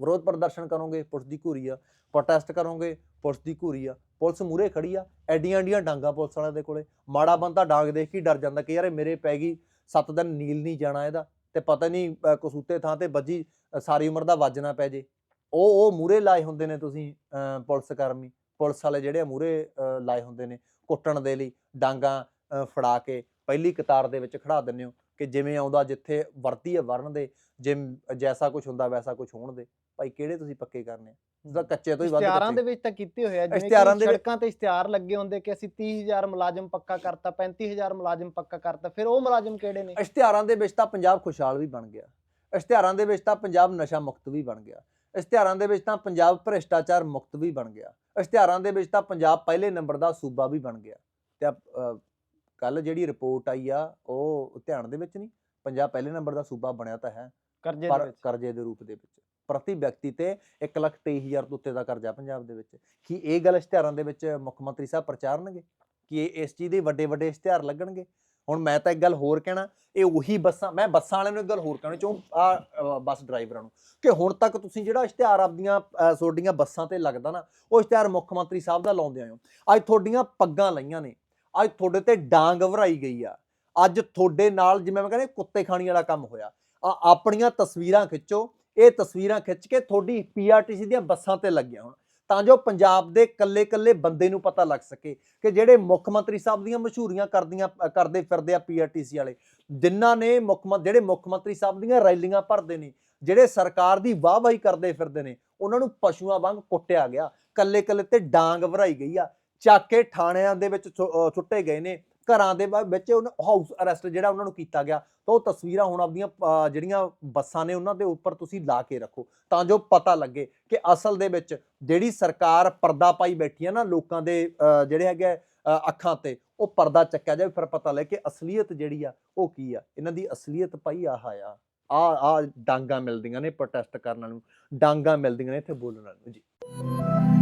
ਵਿਰੋਧ ਪ੍ਰਦਰਸ਼ਨ ਕਰੋਗੇ, ਪੁਲਿਸ ਦੀ ਘੂਰੀ ਆ। ਪ੍ਰੋਟੈਸਟ ਕਰੋਗੇ, ਪੁਲਿਸ ਦੀ ਘੂਰੀ ਆ। ਪੁਲਿਸ ਮੂਰੇ ਖੜੀ ਆ। ਐਡੀਆਂ ਐਡੀਆਂ ਡਾਂਗਾ ਪੁਲਿਸ ਵਾਲਿਆਂ ਦੇ ਕੋਲੇ। ਮਾੜਾ ਬੰਦਾ ਡਾਂਗ ਦੇਖ ਕੇ ਹੀ ਡਰ ਜਾਂਦਾ ਕਿ ਯਾਰ ਇਹ ਮੇਰੇ ਪੈ ਗਈ। ਸੱਤ ਦਿਨ ਨੀਲ ਨਹੀਂ ਜਾਣਾ ਇਹਦਾ। ਤੇ ਪਤਾ ਨਹੀਂ ਕਸੂਤੇ ਥਾਂ ਤੇ ਵੱਜੀ ਸਾਰੀ ਉਮਰ ਦਾ ਵੱਜਣਾ ਪੈ ਜੇ। ਉਹ ਉਹ ਮੂਰੇ ਲਾਏ ਹੁੰਦੇ ਨੇ ਤੁਸੀਂ ਪੁਲਿਸ ਕਰਮੀ। ਪੁਲਿਸ ਵਾਲੇ ਜਿਹੜੇ ਮੂਰੇ ਲਾਏ ਹੁੰਦੇ ਨੇ ਕੁੱਟਣ ਦੇ ਲਈ ਡਾਂਗਾ ਫੜਾ ਕੇ ਪਹਿਲੀ ਕਤਾਰ ਦੇ ਵਿੱਚ ਖੜਾ ਦਿੰਦੇ ਹੋ ਕਿ ਜਿਵੇਂ ਆਉਂਦਾ ਜਿੱਥੇ ਵਰਤੀ ਹੈ ਵਰਨ ਦੇ ਜਿਮ ਜੈਸਾ ਕੁਝ ਹੁੰਦਾ ਵੈਸਾ ਕੁਝ ਹੋਣ ਦੇ। ਭਾਈ ਕਿਹੜੇ ਤੁਸੀਂ ਪੱਕੇ ਕਰਨੇ ਤਾਂ ਕੱਚੇ ਤੋਂ ਹੀ ਵੱਧ ਇਸ਼ਤਿਹਾਰਾਂ। ਦੇ ਵਿੱਚ ਤਾਂ ਕੀਤੇ ਹੋਏ ਆ ਜਿਵੇਂ ਕਿ ਸੜਕਾਂ ਤੇ ਇਸ਼ਤਿਹਾਰ ਲੱਗੇ ਹੁੰਦੇ ਕਿ ਅਸੀਂ 30000 ਮੁਲਾਜ਼ਮ ਪੱਕਾ ਕਰਤਾ 35000 ਮੁਲਾਜ਼ਮ ਪੱਕਾ ਕਰਤਾ ਫਿਰ ਉਹ ਮੁਲਾਜ਼ਮ ਕਿਹੜੇ ਨੇ? ਇਸ਼ਤਿਹਾਰਾਂ ਦੇ ਵਿੱਚ ਤਾਂ ਪੰਜਾਬ ਖੁਸ਼ਹਾਲ ਵੀ ਬਣ ਗਿਆ। ਇਸ਼ਤਿਹਾਰਾਂ ਦੇ ਵਿੱਚ ਤਾਂ ਪੰਜਾਬ ਨਸ਼ਾ ਮੁਕਤ ਵੀ ਬਣ ਗਿਆ। ਇਸ਼ਤਿਹਾਰਾਂ ਦੇ ਵਿੱਚ ਤਾਂ ਪੰਜਾਬ ਭ੍ਰਿਸ਼ਟਾਚਾਰ ਮੁਕਤ ਵੀ ਬਣ ਗਿਆ। ਇਸ਼ਤਿਹਾਰਾਂ ਦੇ ਵਿੱਚ ਤਾਂ ਪੰਜਾਬ ਪਹਿਲੇ ਨੰਬਰ ਦਾ ਸੂਬਾ ਵੀ ਬਣ ਗਿਆ। ਤੇ ਕੱਲ ਜਿਹੜੀ ਰਿਪੋਰਟ ਆਈ ਆ ਉਹ ਧਿਆਨ ਦੇ ਵਿੱਚ ਨਹੀਂ? ਪੰਜਾਬ ਪਹਿਲੇ ਨੰਬਰ ਦਾ ਸੂਬਾ ਬਣਿਆ ਤਾਂ ਹੈ। ਕਰਜ਼ੇ ਦੇ ਵਿੱਚ। ਕਰਜ਼ੇ ਦੇ ਰੂਪ ਦੇ ਵਿੱਚ। ਪ੍ਰਤੀ ਵਿਅਕਤੀ ਤੇ 1,23,000 ਤੋਂ ਉੱਤੇ ਦਾ ਕਰਜ਼ਾ ਪੰਜਾਬ ਦੇ ਵਿੱਚ। ਕੀ ਇਹ ਗੱਲ ਇਸ਼ਤਿਹਾਰਾਂ ਦੇ ਵਿੱਚ ਮੁੱਖ ਮੰਤਰੀ ਸਾਹਿਬ ਪ੍ਰਚਾਰਨਗੇ? ਕਿ ਇਹ ਇਸ ਚੀਜ਼ ਦੇ ਵੱਡੇ ਵੱਡੇ ਇਸ਼ਤਿਹਾਰ ਲੱਗਣਗੇ? ਹੁਣ ਮੈਂ ਤਾਂ ਇੱਕ ਗੱਲ ਹੋਰ ਕਹਿਣਾ, ਇਹ ਉਹੀ ਬੱਸਾਂ, ਮੈਂ ਬੱਸਾਂ ਵਾਲਿਆਂ ਨੂੰ ਇੱਕ ਗੱਲ ਹੋਰ ਕਹਿਣਾ ਚਾਹੂੰ, ਆ ਬੱਸ ਡਰਾਈਵਰਾਂ ਨੂੰ ਕਿ ਹੁਣ ਤੱਕ ਤੁਸੀਂ ਜਿਹੜਾ ਇਸ਼ਤਿਹਾਰ ਆਪਦੀਆਂ ਤੁਹਾਡੀਆਂ ਬੱਸਾਂ ਤੇ ਲੱਗਦਾ ਨਾ, ਉਹ ਇਸ਼ਤਿਹਾਰ ਮੁੱਖ ਮੰਤਰੀ ਸਾਹਿਬ ਦਾ ਲਾਉਂਦੇ ਆਏ ਹੋ। ਅੱਜ ਤੁਹਾਡੀਆਂ ਪੱਗਾਂ ਲਈਆਂ ਨੇ, ਅੱਜ ਤੁਹਾਡੇ ਤੇ ਡਾਂਗ ਵਰਾਈ ਗਈ ਆ, ਅੱਜ ਤੁਹਾਡੇ ਨਾਲ ਜਿਵੇਂ ਮੈਂ ਕਹਿੰਦਾ ਕੁੱਤੇ ਖਾਣੀ ਵਾਲਾ ਕੰਮ ਹੋਇਆ, ਆ, ਆਪਣੀਆਂ ਤਸਵੀਰਾਂ ਖਿੱਚੋ, ਇਹ ਤਸਵੀਰਾਂ ਖਿੱਚ ਕੇ ਤੁਹਾਡੀ ਪੀਆਰਟੀਸੀ ਦੀਆਂ ਬੱਸਾਂ ਤੇ ਲੱਗੀਆਂ ਹੁਣ। ਤਾਂ ਜੋ ਪੰਜਾਬ ਦੇ ਕੱਲੇ-ਕੱਲੇ ਬੰਦੇ ਨੂੰ ਪਤਾ ਲੱਗ ਸਕੇ ਕਿ ਜਿਹੜੇ ਮੁੱਖ ਮੰਤਰੀ ਸਾਹਿਬ ਦੀਆਂ ਮਸ਼ਹੂਰੀਆਂ ਕਰਦੀਆਂ, ਕਰਦੇ ਫਿਰਦੇ ਆ ਪੀਆਰਟੀਸੀ ਵਾਲੇ, ਜਿਨ੍ਹਾਂ ਨੇ ਮੁੱਖ ਮੰਤ ਜਿਹੜੇ ਮੁੱਖ ਮੰਤਰੀ ਸਾਹਿਬ ਦੀਆਂ ਰੈਲੀਆਂ ਭਰਦੇ ਨੇ, ਜਿਹੜੇ ਸਰਕਾਰ ਦੀ ਵਾਹਵਾਹੀ ਕਰਦੇ ਫਿਰਦੇ ਨੇ, ਉਹਨਾਂ ਨੂੰ ਪਸ਼ੂਆਂ ਵਾਂਗ ਕੁੱਟਿਆ ਗਿਆ ਕੱਲੇ-ਕੱਲੇ ਤੇ ਡਾਂਗ ਭਰਾਈ ਗਈ ਆ, ਚਾਕੇ ਥਾਣਿਆਂ ਦੇ ਵਿੱਚ ਸੁ- ਸੁੱਟੇ ਗਏ ਨੇ ਘਰਾਂ ਦੇ ਵਿੱਚ ਉਹਨਾਂ ਹਾਊਸ ਅਰੈਸਟ ਜਿਹੜਾ ਉਹਨਾਂ ਨੂੰ ਕੀਤਾ ਗਿਆ ਤਾਂ ਉਹ ਤਸਵੀਰਾਂ ਹੁਣ ਆਪਦੀਆਂ ਜਿਹੜੀਆਂ ਬੱਸਾਂ ਨੇ ਉਹਨਾਂ ਦੇ ਉੱਪਰ ਤੁਸੀਂ ਲਾ ਕੇ ਰੱਖੋ ਤਾਂ ਜੋ ਪਤਾ ਲੱਗੇ ਕਿ ਅਸਲ ਦੇ ਵਿੱਚ ਜਿਹੜੀ ਸਰਕਾਰ ਪਰਦਾ ਪਾਈ ਬੈਠੀ ਹੈ ਨਾ ਲੋਕਾਂ ਦੇ ਅ, ਜਿਹੜੇ ਹੈਗੇ ਅ, ਅੱਖਾਂ ਤੇ ਉਹ ਪਰਦਾ ਚੱਕਿਆ ਜਾਵੇ ਫਿਰ ਪਤਾ ਲੱਗੇ ਕਿ ਅਸਲੀਅਤ ਜਿਹੜੀ ਆ ਉਹ ਕੀ ਆ? ਇਹਨਾਂ ਦੀ ਅਸਲੀਅਤ ਭਾਈ ਆਹ ਆ ਆ ਆ ਡਾਂਗਾ ਮਿਲਦੀਆਂ ਨੇ ਪ੍ਰੋਟੈਸਟ ਕਰਨ ਨੂੰ ਡਾਂਗਾ ਮਿਲਦੀਆਂ ਨੇ ਇੱਥੇ ਬੋਲਣ ਨੂੰ ਜੀ।